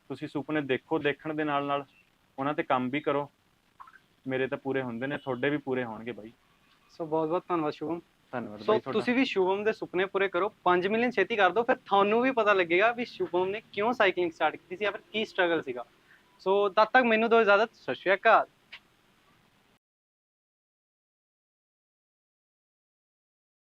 ਤੁਸੀਂ ਸੁਪਨੇ ਦੇਖੋ ਦੇਖਣ ਦੇ ਨਾਲ ਨਾਲ ਉਹਨਾਂ ਤੇ ਕੰਮ ਵੀ ਕਰੋ। ਮੇਰੇ ਤਾਂ ਪੂਰੇ ਹੁੰਦੇ ਨੇ, ਤੁਹਾਡੇ ਵੀ ਪੂਰੇ ਹੋਣਗੇ ਬਾਈ। ਸੋ ਬਹੁਤ ਬਹੁਤ ਧੰਨਵਾਦ ਸ਼ੁਭਮ। ਧੰਨਵਾਦ ਸੋ ਬਾਈ ਤੁਹਾਡਾ। ਤੁਸੀਂ ਵੀ ਸ਼ੁਭਮ ਦੇ ਸੁਪਨੇ ਪੂਰੇ ਕਰੋ। 5 ਮਿਲੀਅਨ ਛੇਤੀ ਕਰ ਦਿਓ ਫਿਰ ਤੁਹਾਨੂੰ ਵੀ ਪਤਾ ਲੱਗੇਗਾ ਵੀ ਸ਼ੁਭਮ ਨੇ ਕਿਉਂ ਸਾਈਕਲਿੰਗ ਸਟਾਰਟ ਕੀਤੀ ਸੀ ਜਾਂ ਫਿਰ ਕੀ ਸਟਰਗਲ ਸੀਗਾ। ਸੋ ਤਦ ਤੱਕ ਮੈਨੂੰ ਦਿਓ ਇਜਾਜ਼ਤ ਸਤਿ ਸ਼੍ਰੀ ਅਕਾਲ।